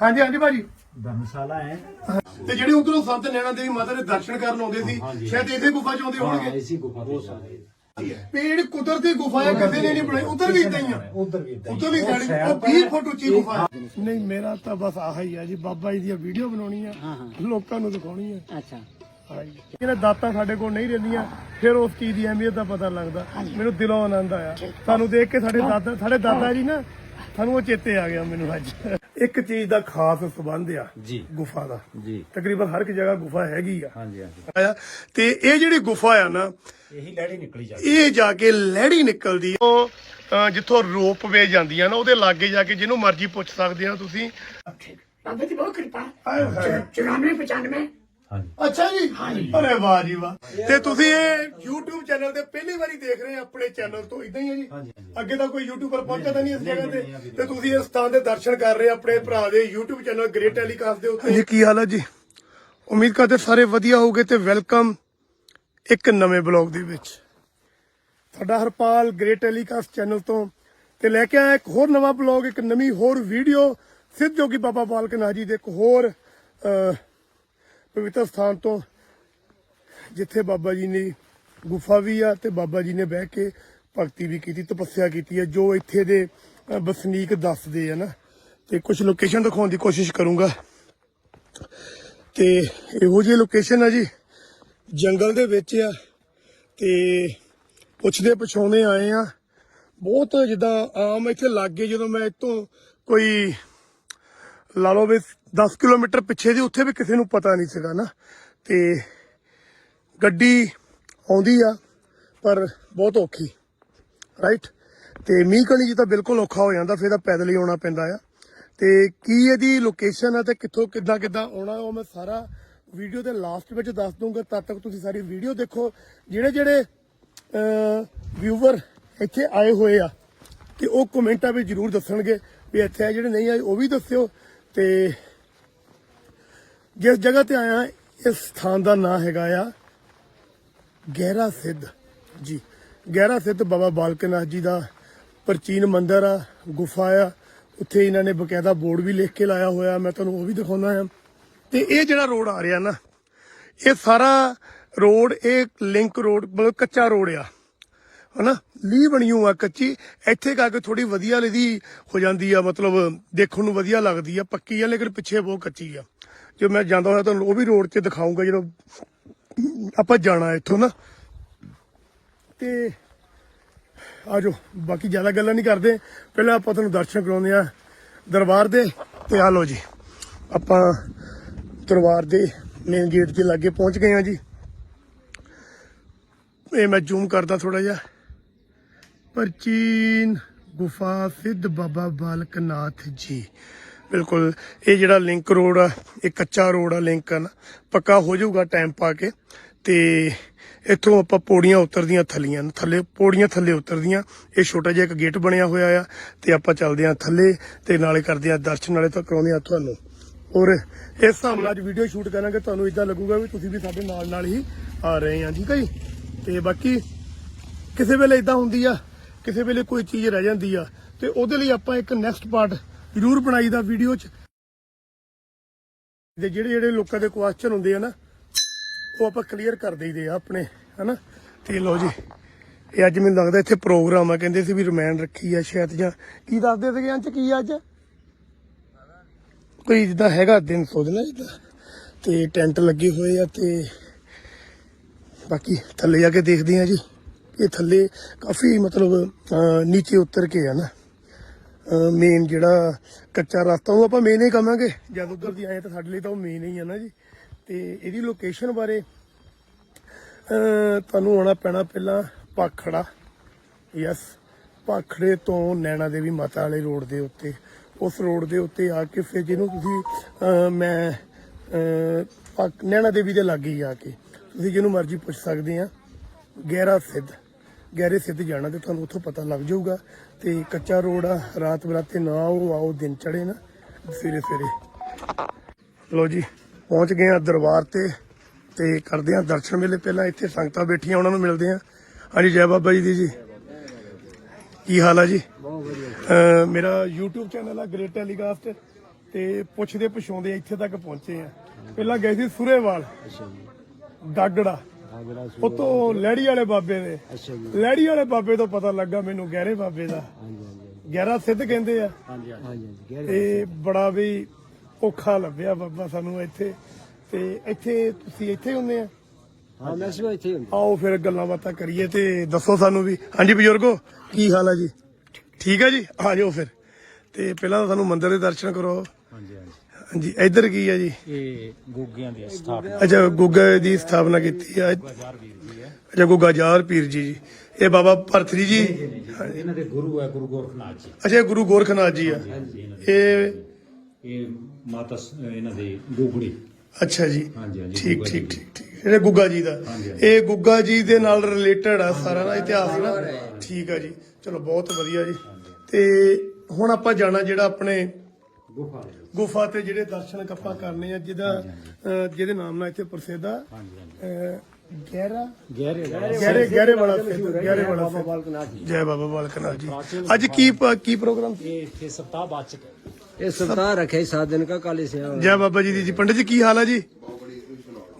ਹਾਂਜੀ ਹਾਂਜੀ ਭਾਜੀ। ਧਰਮਸ਼ਾਲਾ ਹੈ। ਤੇ ਜਿਹੜੇ ਉਧਰੋਂ ਸੰਤ ਨੈਣਾ ਦੇਵੀ ਮਾਤਾ ਦੇ ਦਰਸ਼ਨ ਕਰਨ ਆਉਂਦੇ ਸੀ ਸ਼ਾਇਦ ਇਸੇ ਗੁਫਾ 'ਚ ਆਉਂਦੇ ਹੋਣਗੇ? ਐਸੀ ਗੁਫਾ ਬਹੁਤ ਸਾਰੀ ਪੇੜ ਕੁਦਰਤੀ ਗੁਫਾ ਕਦੇ ਨਹੀਂ ਬਣਾਈ। ਉਧਰ ਵੀ ਇਦਾਂ ਹੀ ਆ। ਉਧਰ ਵੀ ਇਦਾਂ ਉਧਰ ਵੀ ਸਾਡੀ ਉਹ 20 ਫੁੱਟ ਉੱਚੀ ਗੁਫਾ ਨਹੀਂ ਮੇਰਾ ਤਾਂ ਬਸ ਆਹ ਹੀ ਆ ਜੀ ਬਾਬਾ ਜੀ ਦੀਆਂ ਵੀਡੀਓ ਬਣਾਉਣੀ ਆ ਲੋਕਾਂ ਨੂੰ ਦਿਖਾਉਣੀ ਆ। ਅੱਛਾ। ਇਹਨਾਂ ਦਾਤਾਂ ਸਾਡੇ ਕੋਲ ਨਹੀਂ ਰਹਿੰਦੀਆਂ ਫਿਰ ਉਸ ਚੀਜ਼ ਦੀ ਅਹਿਮੀਅਤ ਦਾ ਪਤਾ ਲੱਗਦਾ। ਮੈਨੂੰ ਦਿਲੋਂ ਆਨੰਦ ਆਇਆ। ਸਾਨੂੰ ਦੇਖ ਕੇ ਸਾਡੇ ਦਾਦਾ ਸਾਡੇ ਦਾਦਾ ਜੀ ਨਾ ਸਾਨੂੰ ਉਹ ਚੇਤੇ ਆ ਗਿਆ ਮੈਨੂੰ ਅੱਜ। ਇੱਕ ਚੀਜ਼ ਦਾ ਖਾਸ ਸਬੰਧ ਆ ਜੀ। ਗੁਫਾ ਦਾ। ਜੀ। ਤਕਰੀਬਨ ਹਰ ਇੱਕ ਜਗ੍ਹਾ ਗੁਫਾ ਹੈਗੀ ਆ। ਹਾਂਜੀ ਹਾਂਜੀ। ਤੇ ਇਹ ਜਿਹੜੀ ਗੁਫਾ ਆ ਨਾ ਇਹੀ ਲਹਿੜੀ ਨਿਕਲੀ ਜਾਂਦੀ ਇਹ ਜਾ ਕੇ ਲਹਿੜੀ ਨਿਕਲਦੀ ਉਹ ਜਿੱਥੋਂ ਰੋਪਵੇ ਜਾਂਦੀਆਂ ਨਾ ਉਹਦੇ ਲਾਗੇ ਜਾ ਕੇ ਜਿਹਨੂੰ ਮਰਜ਼ੀ ਪੁੱਛ ਸਕਦੇ ਆ ਤੁਸੀਂ। ਬਾਬੇ ਦੀ ਬਹੁਤ ਕਿਰਪਾ। 94 95 ਅੱਛਾ ਜੀ? ਅਰੇ ਵਾਹ ਜੀ ਵਾਹ। ਤੇ ਤੁਸੀਂ ਇਹ YouTube ਚੈਨਲ ਤੇ ਪਹਿਲੀ ਵਾਰੀ ਦੇਖ ਰਹੇ ਆ ਆਪਣੇ ਚੈਨਲ ਤੋਂ ਇਦਾਂ ਹੀ ਹੈ ਜੀ। ਅੱਗੇ ਤਾਂ ਕੋਈ ਪਹੁੰਚਦਾ ਤਾਂ ਨਹੀਂ ਇਸ ਜਗ੍ਹਾ ਤੇ। ਤੇ ਤੁਸੀਂ ਇਸ ਸਥਾਨ ਦੇ ਦਰਸ਼ਨ ਕਰ ਰਹੇ ਆ ਆਪਣੇ ਭਰਾ ਦੇ YouTube ਚੈਨਲ ਗ੍ਰੇਟ ਟੈਲੀਕਾਸਟ ਦੇ ਉੱਤੇ। ਜੀ ਕੀ ਹਾਲ ਹੈ ਜੀ? ਉਮੀਦ ਕਰਦੇ ਸਾਰੇ ਵਧੀਆ ਹੋਗੇ ਤੇ ਵੈਲਕਮ ਇੱਕ ਨਵੇਂ ਬਲੌਗ ਦੇ ਵਿੱਚ। ਤੁਹਾਡਾ ਹਰਪਾਲ ਗ੍ਰੇਟ ਟੈਲੀਕਾਸਟ ਚੈਨਲ ਤੋਂ ਤੇ ਲੈ ਕੇ ਆਇਆ ਇੱਕ ਹੋਰ ਨਵਾਂ ਬਲੌਗ ਇੱਕ ਨਵੀਂ ਹੋਰ ਵੀਡੀਓ ਸਿੱਧ ਜੋਗੀ ਬਾਬਾ ਬਾਲਕ ਨਾਥ ਜੀ ਦੇ ਇੱਕ ਹੋਰ ਪਵਿੱਤਰ ਸਥਾਨ ਤੋਂ ਜਿੱਥੇ ਬਾਬਾ ਜੀ ਨੇ ਗੁਫਾ ਵੀ ਆ ਤੇ ਬਾਬਾ ਜੀ ਨੇ ਬਹਿ ਕੇ ਭਗਤੀ ਵੀ ਕੀਤੀ, ਤਪੱਸਿਆ ਕੀਤੀ ਹੈ, ਜੋ ਇੱਥੇ ਦੇ ਵਸਨੀਕ ਦੱਸਦੇ ਆ ਨਾ। ਤੇ ਕੁਝ ਲੋਕੇਸ਼ਨ ਦਿਖਾਉਣ ਦੀ ਕੋਸ਼ਿਸ਼ ਕਰੂੰਗਾ। ਤੇ ਇਹੋ ਜਿਹੀ ਲੋਕੇਸ਼ਨ ਆ ਜੀ, ਜੰਗਲ ਦੇ ਵਿੱਚ ਆ ਤੇ ਪੁੱਛਦੇ ਪਛਾਉਣੇ ਆਏ ਆ। ਬਹੁਤ ਜਿੱਦਾਂ ਆਮ ਇੱਥੇ ਲੱਗੇ ਜਦੋਂ ਮੈਂ ਇੱਥੋਂ ਕੋਈ, ਲਾ ਲਓ ਵੀ 10 ਕਿਲੋਮੀਟਰ ਪਿੱਛੇ ਦੀ, ਉੱਥੇ ਵੀ ਕਿਸੇ ਨੂੰ ਪਤਾ ਨਹੀਂ ਸੀਗਾ ਨਾ। ਤੇ ਗੱਡੀ ਆਉਂਦੀ ਆ, ਪਰ ਬਹੁਤ ਔਖੀ ਰਾਈਟ ਤੇ ਮੀਂਹ ਕਣੀ ਜੀ ਤਾਂ ਬਿਲਕੁਲ ਔਖਾ ਹੋ ਜਾਂਦਾ, ਫਿਰ ਤਾਂ ਪੈਦਲ ਹੀ ਆਉਣਾ ਪੈਂਦਾ ਆ। ਤੇ ਕੀ ਇਹਦੀ ਲੋਕੇਸ਼ਨ ਆ ਤੇ ਕਿੱਥੋਂ ਕਿੱਦਾਂ ਕਿੱਦਾਂ ਆਉਣਾ, ਉਹ ਮੈਂ ਸਾਰਾ ਵੀਡੀਓ ਦੇ ਲਾਸਟ ਵਿੱਚ ਦੱਸ ਦੂੰਗਾ ਤਦ ਤੱਕ ਤੁਸੀਂ ਸਾਰੀ ਵੀਡੀਓ ਦੇਖੋ। ਜਿਹੜੇ ਜਿਹੜੇ ਵਿਊਵਰ ਇੱਥੇ ਆਏ ਹੋਏ ਆ, ਤੇ ਉਹ ਕਮੈਂਟਾਂ ਵਿੱਚ ਜਰੂਰ ਦੱਸਣਗੇ ਵੀ ਇੱਥੇ ਆ ਜਿਹੜੇ ਨਹੀਂ ਆਏ, ਉਹ ਵੀ ਦੱਸਿਓ। ਤੇ ਜਿਸ ਜਗ੍ਹਾ ਤੇ ਆਇਆ, ਇਸ ਸਥਾਨ ਦਾ ਨਾਮ ਹੈਗਾ ਆ ਗਹਿਰਾ ਸਿੱਧ। ਜੀ, ਗਹਿਰਾ ਸਿੱਧ ਬਾਬਾ ਬਾਲਕਨਾਥ ਜੀ ਦਾ ਪ੍ਰਾਚੀਨ ਮੰਦਿਰ ਆ, ਗੁਫਾ ਆ। ਉੱਥੇ ਇਹਨਾਂ ਨੇ ਬਕਾਇਦਾ ਬੋਰਡ ਵੀ ਲਿਖ ਕੇ ਲਾਇਆ ਹੋਇਆ, ਮੈਂ ਤੁਹਾਨੂੰ ਉਹ ਵੀ ਦਿਖਾਉਣਾ ਆ। ਤੇ ਇਹ ਜਿਹੜਾ ਰੋਡ ਆ ਰਿਹਾ ਨਾ, ਇਹ ਸਾਰਾ ਰੋਡ, ਇਹ ਲਿੰਕ ਰੋਡ, ਮਤਲਬ ਕੱਚਾ ਰੋਡ ਆ। ਹਨਾ? ਲੀ ਬਣੀ ਹੋਈ ਆ ਕੱਚੀ। ਇੱਥੇ ਕਾ ਕੇ ਥੋੜੀ ਵਧੀਆ ਲਦੀ ਹੋ ਜਾਂਦੀ ਆ, ਮਤਲਬ ਦੇਖਣ ਨੂੰ ਵਧੀਆ ਲੱਗਦੀ ਆ, ਪੱਕੀ ਆ, ਲੇਕਿਨ ਪਿੱਛੇ ਬਹੁਤ ਕੱਚੀ ਆ। ਜੇ ਮੈਂ ਜਾਂਦਾ ਹੋਇਆ ਤੁਹਾਨੂੰ ਉਹ ਵੀ ਰੋਡ ਚ ਦਿਖਾਉਂਗਾ ਜਦੋਂ ਆਪਾਂ ਜਾਣਾ ਇੱਥੋਂ ਨਾ। ਤੇ ਆਜੋ, ਬਾਕੀ ਜ਼ਿਆਦਾ ਗੱਲਾਂ ਨਹੀਂ ਕਰਦੇ। ਪਹਿਲਾਂ ਆਪਾਂ ਤੁਹਾਨੂੰ ਦਰਸ਼ਨ ਕਰਾਉਂਦੇ ਆ ਦਰਬਾਰ ਦੇ ਤੇ ਆ ਲੋ ਜੀ, ਆਪਾਂ ਦਰਬਾਰ ਦੇ ਮੇਨ ਗੇਟ ਦੇ ਲਾਗੇ ਪਹੁੰਚ ਗਏ ਆ ਜੀ। ਇਹ ਮੈਂ ਜ਼ੂਮ ਕਰਦਾ ਥੋੜਾ ਜਿਹਾ। ਪ੍ਰਾਚੀਨ ਗੁਫਾ ਸਿੱਧ ਬਾਬਾ ਬਾਲਕ ਨਾਥ ਜੀ। ਬਿਲਕੁਲ, ਇਹ ਜਿਹੜਾ ਲਿੰਕ ਰੋਡ ਆ, ਇਹ ਕੱਚਾ ਰੋਡ ਆ ਲਿੰਕ ਆ ਨਾ ਪੱਕਾ ਹੋ ਜਾਊਗਾ ਟਾਈਮ ਪਾ ਕੇ। ਤੇ ਇੱਥੋਂ ਆਪਾਂ ਪੌੜੀਆਂ ਉਤਰਦੀਆਂ ਥੱਲੀਆਂ ਥੱਲੇ, ਪੌੜੀਆਂ ਥੱਲੇ ਉਤਰਦੀਆਂ। ਇਹ ਛੋਟਾ ਜਿਹਾ ਇੱਕ ਗੇਟ ਬਣਿਆ ਹੋਇਆ ਆ। ਤੇ ਆਪਾਂ ਚੱਲਦੇ ਆ ਥੱਲੇ ਤੇ ਨਾਲੇ ਕਰਦੇ ਆ ਦਰਸ਼ਨ, ਨਾਲੇ ਤਾਂ ਕਰਾਉਂਦੇ ਆ ਤੁਹਾਨੂੰ। ਔਰ ਇਸ ਹਿਸਾਬ ਨਾਲ ਅੱਜ ਵੀਡੀਓ ਸ਼ੂਟ ਕਰਾਂਗੇ। ਤੁਹਾਨੂੰ ਇਦਾਂ ਲੱਗੂਗਾ ਵੀ ਤੁਸੀਂ ਵੀ ਸਾਡੇ ਨਾਲ ਨਾਲ ਹੀ ਆ ਰਹੇ ਆ ਠੀਕ ਹੈ ਜੀ? ਤੇ ਬਾਕੀ ਕਿਸੇ ਵੇਲੇ ਇਦਾਂ ਹੁੰਦੀ ਆ, ਕਿਸੇ ਵੇਲੇ ਕੋਈ ਚੀਜ਼ ਰਹਿ ਜਾਂਦੀ ਆ। ਤੇ ਉਹਦੇ ਲਈ ਆਪਾਂ ਇੱਕ ਨੈਕਸਟ ਪਾਰਟ ਜ਼ਰੂਰ ਬਣਾਈਦਾ ਵੀਡੀਓ 'ਚ। ਤੇ ਜਿਹੜੇ ਜਿਹੜੇ ਲੋਕਾਂ ਦੇ ਕੁਐਸਚਨ ਹੁੰਦੇ ਆ ਨਾ, ਉਹ ਆਪਾਂ ਕਲੀਅਰ ਕਰ ਦੇਈਦੇ ਆ ਆਪਣੇ, ਹਨਾ? ਤੇ ਲਓ ਜੀ, ਇਹ ਅੱਜ ਮੈਨੂੰ ਲੱਗਦਾ ਇੱਥੇ ਪ੍ਰੋਗਰਾਮ ਆ, ਕਹਿੰਦੇ ਸੀ ਵੀ ਰਮਾਨ ਰੱਖੀ ਆ ਸ਼ਾਇਦ ਜਾਂ, ਕੀ ਦੱਸਦੇ ਸੀਗੇ ਅੰਚ ਕੀ ਆ ਅੱਜ? ਕੋਈ ਜਿੱਦਾਂ ਹੈਗਾ ਦਿਨ ਸੋਚਣਾ ਜਿੱਦਾਂ। ਤੇ ਟੈਂਟ ਲੱਗੇ ਹੋਏ ਆ ਤੇ ਬਾਕੀ ਥੱਲੇ ਜਾ ਕੇ ਦੇਖਦੇ ਆ ਜੀ। ਇਹ ਥੱਲੇ ਕਾਫੀ ਮਤਲਬ ਨੀਚੇ ਉਤਰ ਕੇ ਆ ਨਾ। ਮੇਨ ਜਿਹੜਾ ਕੱਚਾ ਰਸਤਾ, ਉਹ ਆਪਾਂ ਮੇਨ ਹੀ ਕਵਾਂਗੇ। ਜਦ ਉਧਰ ਦੀ ਆਏ ਤਾਂ ਸਾਡੇ ਲਈ ਤਾਂ ਉਹ ਮੇਨ ਹੀ ਆ ਨਾ ਜੀ। ਤੇ ਇਹਦੀ ਲੋਕੇਸ਼ਨ ਬਾਰੇ ਤੁਹਾਨੂੰ ਆਉਣਾ ਪੈਣਾ ਪਹਿਲਾਂ ਪਾਖੜਾ। ਯੈਸ ਪਾਖੜੇ ਤੋਂ ਨੈਣਾ ਦੇਵੀ ਮਾਤਾ ਵਾਲੇ ਰੋਡ ਦੇ ਉੱਤੇ। ਉਸ ਰੋਡ ਦੇ ਉੱਤੇ ਆ ਕੇ ਫਿਰ ਜਿਹਨੂੰ ਤੁਸੀਂ ਮੈਂ ਨੈਣਾ ਦੇਵੀ ਦੇ ਲਾਗੇ ਹੀ ਆ ਕੇ। ਤੁਸੀਂ ਜਿਹਨੂੰ ਮਰਜ਼ੀ ਪੁੱਛ ਸਕਦੇ ਆ। ਗਹਿਰਾ ਸਿੱਧ। ਗਹਿਰੇ ਸਿੱਧ ਜਾਣਾ ਤੇ ਤੁਹਾਨੂੰ ਉੱਥੋਂ ਪਤਾ ਲੱਗ ਜਾਊਗਾ। ਤੇ ਕੱਚਾ ਰੋਡ ਆ ਰਾਤ ਬਰਾਤੇ ਨਾ ਆਓ ਆਓ ਦਿਨ ਚੜੇ ਨਾ ਸਵੇਰੇ ਸਵੇਰੇ। ਲੋ ਜੀ ਪਹੁੰਚ ਗਏ ਆ ਦਰਬਾਰ ਤੇ ਤੇ ਕਰਦੇ ਆ ਦਰਸ਼ਨ ਮੇਲੇ ਪਹਿਲਾਂ ਇੱਥੇ ਸੰਗਤਾਂ ਬੈਠੀਆਂ ਉਹਨਾਂ ਨੂੰ ਮਿਲਦੇ ਆ। ਹਾਂਜੀ ਜੈ ਬਾਬਾ ਜੀ ਦੀ ਜੀ। ਕੀ ਹਾਲ ਆ ਜੀ? ਮੇਰਾ YouTube ਚੈਨਲ ਆ ਗ੍ਰੇਟ ਟੈਲੀਕਾਸਟ ਤੇ ਪੁੱਛਦੇ ਪਛਾਉਂਦੇ ਇੱਥੇ ਤੱਕ ਪਹੁੰਚੇ ਆ। ਪਹਿਲਾਂ ਗਏ ਸੀ ਸੁਰੇਵਾਲ ਅੱਛਾ ਜੀ ਗਾਗੜਾ ਆਗੜਾ ਉਤੋਂ ਲਹਿੜੀ ਵਾਲੇ ਬਾਬੇ ਦੇ ਅੱਛਾ ਜੀ। ਲਹਿੜੀ ਵਾਲੇ ਬਾਬੇ ਤੋਂ ਪਤਾ ਲੱਗਾ ਮੈਨੂੰ ਗਹਿਰੇ ਬਾਬੇ ਦਾ। ਹਾਂਜੀ ਹਾਂਜੀ ਗਹਿਰਾ ਸਿੱਧ ਕਹਿੰਦੇ ਆ। ਹਾਂਜੀ ਹਾਂਜੀ। ਗੈਰ ਤੇ ਬੜਾ ਵੀ ਔਖਾ ਲੱਭਿਆ ਬਾਬਾ ਸਾਨੂੰ ਇੱਥੇ। ਤੇ ਇੱਥੇ ਤੁਸੀਂ ਇੱਥੇ ਹੁੰਦੇ ਆ? ਹਾਂ ਮੈਂ ਸਵੇਰ ਇੱਥੇ ਹੀ ਹੁੰਦਾ। ਆਓ ਫਿਰ ਗੱਲਾਂ ਬਾਤਾਂ ਕਰੀਏ ਤੇ ਦੱਸੋ ਸਾਨੂੰ ਵੀ। ਹਾਂਜੀ ਬਜ਼ੁਰਗੋ ਕੀ ਹਾਲ ਹੈ ਜੀ? ਠੀਕ ਹੈ ਜੀ? ਆ ਜਾਓ ਫਿਰ। ਤੇ ਪਹਿਲਾਂ ਤਾਂ ਸਾਨੂੰ ਮੰਦਿਰ ਦੇ ਦਰਸ਼ਨ ਕਰੋ। ਹਾਂਜੀ ਹਾਂਜੀ। ਹਾਂਜੀ ਇੱਧਰ ਕੀ ਹੈ ਜੀ? ਇਹ ਗੁੱਗਿਆਂ ਦੀ ਸਥਾਪਨਾ। ਅੱਛਾ ਗੁੱਗਾ ਦੀ ਸਥਾਪਨਾ ਕੀਤੀ ਵੀਰ ਜੀ ਹੈ। ਅੱਛਾ ਗੁੱਗਾ ਜਾਰ ਪੀਰ ਜੀ। ਜੀ ਇਹ ਬਾਬਾ ਭਰਤਰੀ ਜੀ? ਇਹਨਾਂ ਦੇ ਗੁਰੂ ਹੈ ਗੁਰੂ ਗੋਰਖਨਾਥ ਜੀ। ਅੱਛਾ ਇਹ ਗੁਰੂ ਗੋਰਖਨਾਥ ਜੀ ਆ। ਇਹ ਇਹ ਮਾਤਾ ਸ- ਇਹਨਾਂ ਦੀ ਗੁਗੜੀ। ਅੱਛਾ ਜੀ। ਹਾਂਜੀ ਹਾਂਜੀ ਠੀਕ ਗੁੱਗਾ ਠੀਕ ਜੀ। ਠੀਕ ਠੀਕ। ਇਹ ਗੁੱਗਾ ਜੀ ਦਾ। ਹਾਂਜੀ, ਹਾਂਜੀ। ਇਹ ਗੁੱਗਾ ਜੀ ਦੇ ਨਾਲ ਰਿਲੇਟਡ ਆ ਸਾਰਾ ਨਾ ਇਤਿਹਾਸ ਨਾ। ਠੀਕ ਆ ਜੀ। ਚਲੋ ਬਹੁਤ ਵਧੀਆ ਜੀ। ਤੇ ਹੁਣ ਆਪਾਂ ਜਾਣਾ ਜਿਹੜਾ ਆਪਣੇ ਗੁਫਾ ਤੇ ਜਿਹੜੇ ਦਰਸ਼ਨ ਆਪਾਂ ਕਰਨੇ ਆ ਜਿਹਦਾ ਜਿਹਦੇ ਨਾਮ ਨਾਲ ਇੱਥੇ ਪ੍ਰਸਿੱਧ ਆ। ਗਹਿਰਾ? ਗਹਿਰੇ ਗਹਿਰੇ ਵਾਲਾ ਗਹਿਰੇ ਵਾਲਾ ਬਾਬਾ ਬਾਲਕ ਨਾਥ ਜੀ। ਜੈ ਬਾਬਾ ਜੀ। ਅੱਜ ਕੀ ਕੀ ਪ੍ਰੋਗਰਾਮ? ਇਹ ਇੱਥੇ ਸਪਤਾਹ ਬਾਚਕ ਇਹ ਸਪਤਾਹ ਰੱਖੇ 7 ਕਾ ਕਾਲੇ ਸਿਆ ਜੈ ਬਾਬਾ ਜੀ ਦੀ ਪੰਡਿਤ ਜੀ ਕੀ ਹਾਲ ਆ ਜੀ?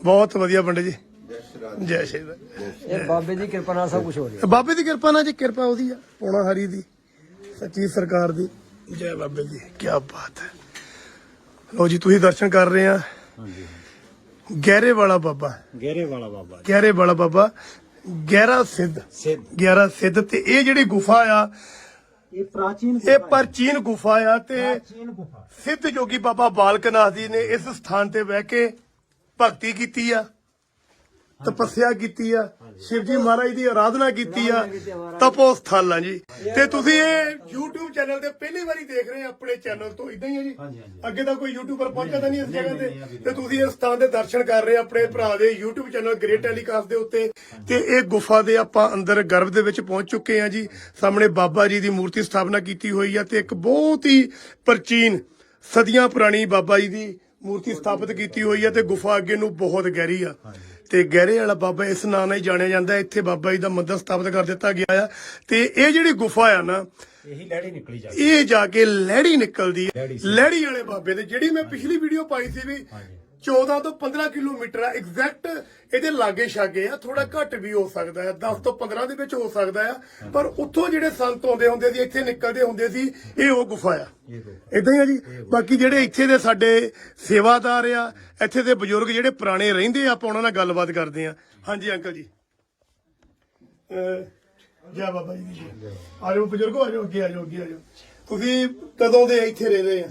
ਬਹੁਤ ਵਧੀਆ ਪੰਡਿਤ ਜੀ। ਜੈ ਸ਼੍ਰੀ ਰਾਮ। ਇਹ ਬਾਬੇ ਦੀ ਕਿਰਪਾ ਨਾਲ ਸਭ ਕੁਝ ਹੋ ਰਿਹਾ। ਬਾਬੇ ਦੀ ਕਿਰਪਾ ਨਾਲ ਜੀ ਕਿਰਪਾ ਆ ਪੋਣਾ ਦੀ ਸੱਚੀ ਸਰਕਾਰ ਦੀ। ਜੈ ਬਾਬੇ ਦੀ ਕੀ ਬਾਤ ਹੈ। ਲੋ ਜੀ ਤੁਸੀਂ ਦਰਸ਼ਨ ਕਰ ਰਹੇ ਆ। ਹਾਂਜੀ। ਗਹਿਰੇ ਵਾਲਾ ਬਾਬਾ। ਗਹਿਰੇ ਵਾਲਾ ਬਾਬਾ ਜੀ। ਗਹਿਰੇ ਵਾਲਾ ਬਾਬਾ ਗਹਿਰਾ ਸਿੱਧ। ਸਿੱਧ। ਗਹਿਰਾ ਸਿੱਧ ਤੇ ਇਹ ਜਿਹੜੀ ਗੁਫਾ ਆ ਇਹ ਪ੍ਰਾਚੀਨ ਇਹ ਪ੍ਰਾਚੀਨ ਗੁਫਾ ਆ ਤੇ ਪ੍ਰਾਚੀਨ ਗੁਫਾ। ਸਿੱਧ ਜੋਗੀ ਬਾਬਾ ਬਾਲਕਨਾਥ ਜੀ ਨੇ ਇਸ ਸਥਾਨ ਤੇ ਬਹਿ ਕੇ ਭਗਤੀ ਕੀਤੀ ਆ। ਤਪੱਸਿਆ ਕੀਤੀ ਆ। ਸ਼ਿਵ ਜੀ ਮਹਾਰਾਜ ਦੀ ਆਰਾਧਨਾ ਕੀਤੀ ਆ। ਤਪੋ ਸਥਾਨ ਆ ਜੀ। ਤੇ ਤੁਸੀਂ ਇਹ YouTube ਚੈਨਲ ਤੇ ਪਹਿਲੀ ਵਾਰੀ ਦੇਖ ਰਹੇ ਆ ਆਪਣੇ ਚੈਨਲ ਤੋਂ। ਇਦਾਂ ਹੀ ਆ ਜੀ। ਹਾਂਜੀ, ਹਾਂਜੀ। ਅੱਗੇ ਤਾਂ ਕੋਈ YouTuber ਪਹੁੰਚਿਆ ਤਾਂ ਨਹੀਂ ਇਸ ਜਗ੍ਹਾ ਤੇ। ਤੇ ਤੁਸੀਂ ਇਸ ਸਥਾਨ ਦੇ ਦਰਸ਼ਨ ਕਰ ਰਹੇ ਆ ਆਪਣੇ ਭਰਾ ਦੇ YouTube ਚੈਨਲ ਗ੍ਰੇਟ ਟੈਲੀਕਾਸਟ ਦੇ ਉੱਤੇ। ਤੇ ਇਹ ਗੁਫਾ ਦੇ ਆਪਾਂ ਅੰਦਰ ਗਰਭ ਦੇ ਵਿੱਚ ਪਹੁੰਚ ਚੁੱਕੇ ਆ ਜੀ। ਸਾਹਮਣੇ ਬਾਬਾ ਜੀ ਦੀ ਮੂਰਤੀ ਸਥਾਪਨਾ ਕੀਤੀ ਹੋਈ ਆ ਤੇ ਇੱਕ ਬਹੁਤ ਹੀ ਪ੍ਰਾਚੀਨ ਸਦੀਆਂ ਪੁਰਾਣੀ ਬਾਬਾ ਜੀ ਦੀ ਮੂਰਤੀ ਸਥਾਪਿਤ ਕੀਤੀ ਹੋਈ ਆ ਤੇ ਗੁਫਾ ਅੱਗੇ ਨੂੰ ਬਹੁਤ ਗਹਿਰੀ ਆ। ਤੇ ਗਹਿਰੇ ਵਾਲਾ ਬਾਬਾ ਇਸ ਨਾਂ ਨਾਲ ਹੀ ਜਾਣਿਆ ਜਾਂਦਾ ਇੱਥੇ ਬਾਬਾ ਜੀ ਦਾ ਮੰਦਰ ਸਥਾਪਿਤ ਕਰ ਦਿੱਤਾ ਗਿਆ ਆ ਤੇ ਇਹ ਜਿਹੜੀ ਗੁਫਾ ਆ ਨਾ ਇਹੀ ਲੜੀ ਨਿਕਲੀ ਜਾਂਦੀ ਇਹ ਜਾ ਕੇ ਲਹਿੜੀ ਨਿਕਲਦੀ ਹੈ। ਲਹਿੜੀ। ਲਹਿੜੀ ਵਾਲੇ ਬਾਬੇ ਦੇ ਜਿਹੜੀ ਮੈਂ ਪਿਛਲੀ ਵੀਡੀਓ ਪਾਈ ਸੀ ਵੀ 14 ਤੋਂ 15 ਕਿਲੋਮੀਟਰ ਆ ਐਗਜ਼ੈਕਟ ਇਹਦੇ ਲਾਗੇ ਛਾਗੇ ਆ ਥੋੜਾ ਘੱਟ ਵੀ ਹੋ ਸਕਦਾ ਹੈ 10 ਤੋਂ 15 ਦੇ ਵਿੱਚ ਹੋ ਸਕਦਾ ਆ ਪਰ ਉੱਥੋਂ ਜਿਹੜੇ ਸੰਤ ਆਉਂਦੇ ਹੁੰਦੇ ਸੀ ਇੱਥੇ ਨਿਕਲਦੇ ਹੁੰਦੇ ਸੀ ਇਹ ਉਹ ਗੁਫਾ ਆ। ਇਦਾਂ ਹੀ ਆ ਜੀ? ਬਾਕੀ ਜਿਹੜੇ ਇੱਥੇ ਦੇ ਸਾਡੇ ਸੇਵਾਦਾਰ ਆ ਇੱਥੇ ਦੇ ਬਜ਼ੁਰਗ ਜਿਹੜੇ ਪੁਰਾਣੇ ਰਹਿੰਦੇ ਆ ਆਪਾਂ ਉਹਨਾਂ ਨਾਲ ਗੱਲਬਾਤ ਕਰਦੇ ਆ। ਹਾਂਜੀ ਅੰਕਲ ਜੀ। ਜੈ ਬਾਬਾ ਜੀ। ਆ ਜਾਓ ਬਜ਼ੁਰਗੋ ਆ ਜਾਓ ਅੱਗੇ ਆ ਜਾਓ ਅੱਗੇ ਆ ਜਾਓ। ਤੁਸੀਂ ਕਦੋਂ ਦੇ ਇੱਥੇ ਰਹਿ ਰਹੇ ਆ?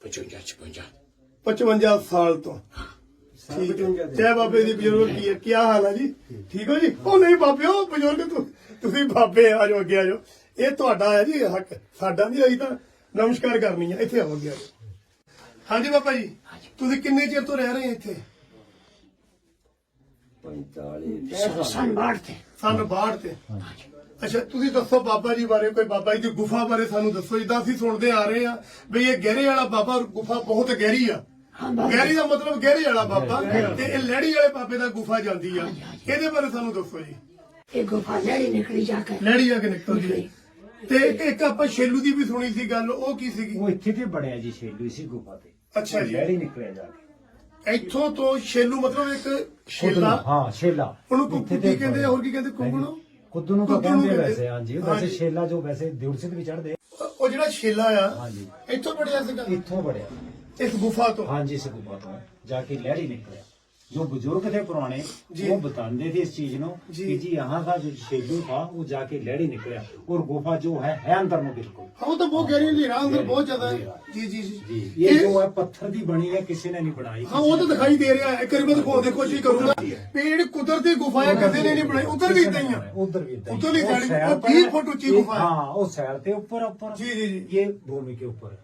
55 56 55 ਸਾਲ ਤੋਂ। ਠੀਕ ਹੈ। ਜੈ ਬਾਬੇ ਦੀ ਬਜ਼ੁਰਗ ਕੀ ਹੈ ਕੀ ਹਾਲ ਹੈ ਜੀ? ਠੀਕ ਹੋ ਜੀ? ਉਹ ਨਹੀਂ ਬਾਬੇ ਉਹ ਬਜ਼ੁਰਗ ਤੁ- ਤੁਸੀਂ ਬਾਬੇ ਆ ਜਾਓ ਅੱਗੇ ਆ ਜਾਓ। ਇਹ ਤੁਹਾਡਾ ਹੈ ਜੀ ਹੱਕ। ਸਾਡਾ ਨਹੀਂ ਅਸੀਂ ਤਾਂ ਨਮਸਕਾਰ ਕਰਨੀ ਹੈ। ਇੱਥੇ ਆਓ ਅੱਗੇ ਆ ਜਾਓ। ਹਾਂਜੀ ਬਾਬਾ ਜੀ ਤੁਸੀਂ ਕਿੰਨੇ ਚਿਰ ਤੋਂ ਰਹਿ ਰਹੇ ਆ ਇੱਥੇ? 45 ਸੰਭਾਲ ਤੇ। ਸਨ ਤੇ। ਅੱਛਾ ਤੁਸੀਂ ਦੱਸੋ ਬਾਬਾ ਜੀ ਬਾਰੇ ਕੋਈ ਬਾਬਾ ਜੀ ਦੀ ਗੁਫਾ ਬਾਰੇ ਸਾਨੂੰ ਦੱਸੋ। ਜਿੱਦਾਂ ਅਸੀਂ ਸੁਣਦੇ ਆ ਰਹੇ ਆ ਵੀ ਇਹ ਗਹਿਰੇ ਵਾਲਾ ਬਾਬਾ ਗੁਫਾ ਬਹੁਤ ਗਹਿਰੀ ਆ। ਗਹਿਰੀ ਦਾ ਮਤਲਬ ਗਹਿਰੇ ਵਾਲਾ ਬਾਬਾ ਤੇ ਇਹ ਲਹਿੜੀ ਵਾਲੇ ਬਾਬੇ ਦਾ ਗੁਫਾ ਜਾਂਦੀ ਆ। ਇਹਦੇ ਬਾਰੇ ਸਾਨੂੰ ਦੱਸੋ ਜੀ। ਇਹ ਗੁਫਾ ਲੜੀ ਨਿਕਲੀ ਜਾ ਕੇ। ਲਹਿੜੀ ਆ ਕੇ ਨਿਕਲਦੀ ਹੈ ਤੇ ਇੱਕ ਇੱਕ ਆਪਾਂ ਛੇਲੂ ਦੀ ਵੀ ਸੁਣੀ ਸੀ ਗੱਲ ਉਹ ਕੀ ਸੀਗੀ? ਉਹ ਇੱਥੇ ਤੇ ਬੜਿਆ ਜੀ ਛੇਲੂ ਸੀ ਗੁਫਾ ਤੇ। ਅੱਛਾ ਜੀ। ਲੜੀ ਨਿਕਲਿਆ ਜਾ ਕੇ। ਇੱਥੋਂ ਤੋਂ ਛੇਲੂ ਮਤਲਬ ਇੱਕ ਛੇਲਾ ਹਾਂ ਛੇਲਾ ਉਹਨੂੰ ਕੁੱਕੂ ਕੀ ਕਹਿੰਦੇ ਆ, ਹੋਰ ਕੀ ਕਹਿੰਦੇ? ਨੂੰ? ਕੁੱਦੂ ਨੂੰ ਤਾਂ ਕਹਿੰਦੇ। ਵੈਸੇ ਹਾਂਜੀ। ਵੈਸੇ। ਛੇਲਾ ਜੋ ਵੈਸੇ ਦਿਉੜਸਿਤ ਵੀ ਚੜਦੇ ਉਹ ਜਿਹੜਾ ਛੇਲਾ ਆ ਹਾਂਜੀ। ਇੱਥੋਂ ਬੜਿਆ ਸੀਗਾ ਇੱਥੋਂ ਬੜਿਆ ਇਸ ਗੁਫਾ ਤੋਂ ਹਾਂਜੀ ਇਸ ਗੁਫਾ ਤੋਂ ਜਾ ਕੇ ਲਹਿੜੀ ਨਿਕਲਿਆ जो बुजुर्ग थे पुराने जी। वो बताते थे इस चीज नो जी। कि जी यहाँ का जो शेडू था वो जाके लहड़ी निकला और गुफा जो है है अंदर में बिल्कुल ਹਾਂ ਉਹ ਤਾਂ ਬਹੁਤ ਗਹਿਰੀ ਹਨੇਰਾ ਅੰਦਰ ਬਹੁਤ ਜ਼ਿਆਦਾ ਹੈ ਜੀ ਜੀ जी ਜੀ ये ਇਹ- जो है पत्थर की बनी है किसी ने नहीं बनाई ਹਾਂ ਉਹ ਤਾਂ ਦਿਖਾਈ ਦੇ ਰਿਹਾ ਹੈ ਇੱਕ ਵਾਰੀ ਮੈਂ ਦਿਖਾਉਣ ਦੀ ਕੋਸ਼ਿਸ਼ ਕਰੂੰਗਾ ਵੀ ਇਹ ਜਿਹੜੀ ਕੁਦਰਤੀ ਗੁਫਾ ਹੈ ਕਿਸੇ ਨੇ ਨਹੀਂ ਬਣਾਈ ਉਧਰ ਵੀ ਇਦਾਂ ਹੀ ਆ उधर भी इतना ही। उधर ही वो साइड- सैल वो पर 20 है, फुट ऊंची ये- गुफा है। हाँ वो सैल थे ऊपर ऊपर जी, जी, जी। ये भूमि के ऊपर है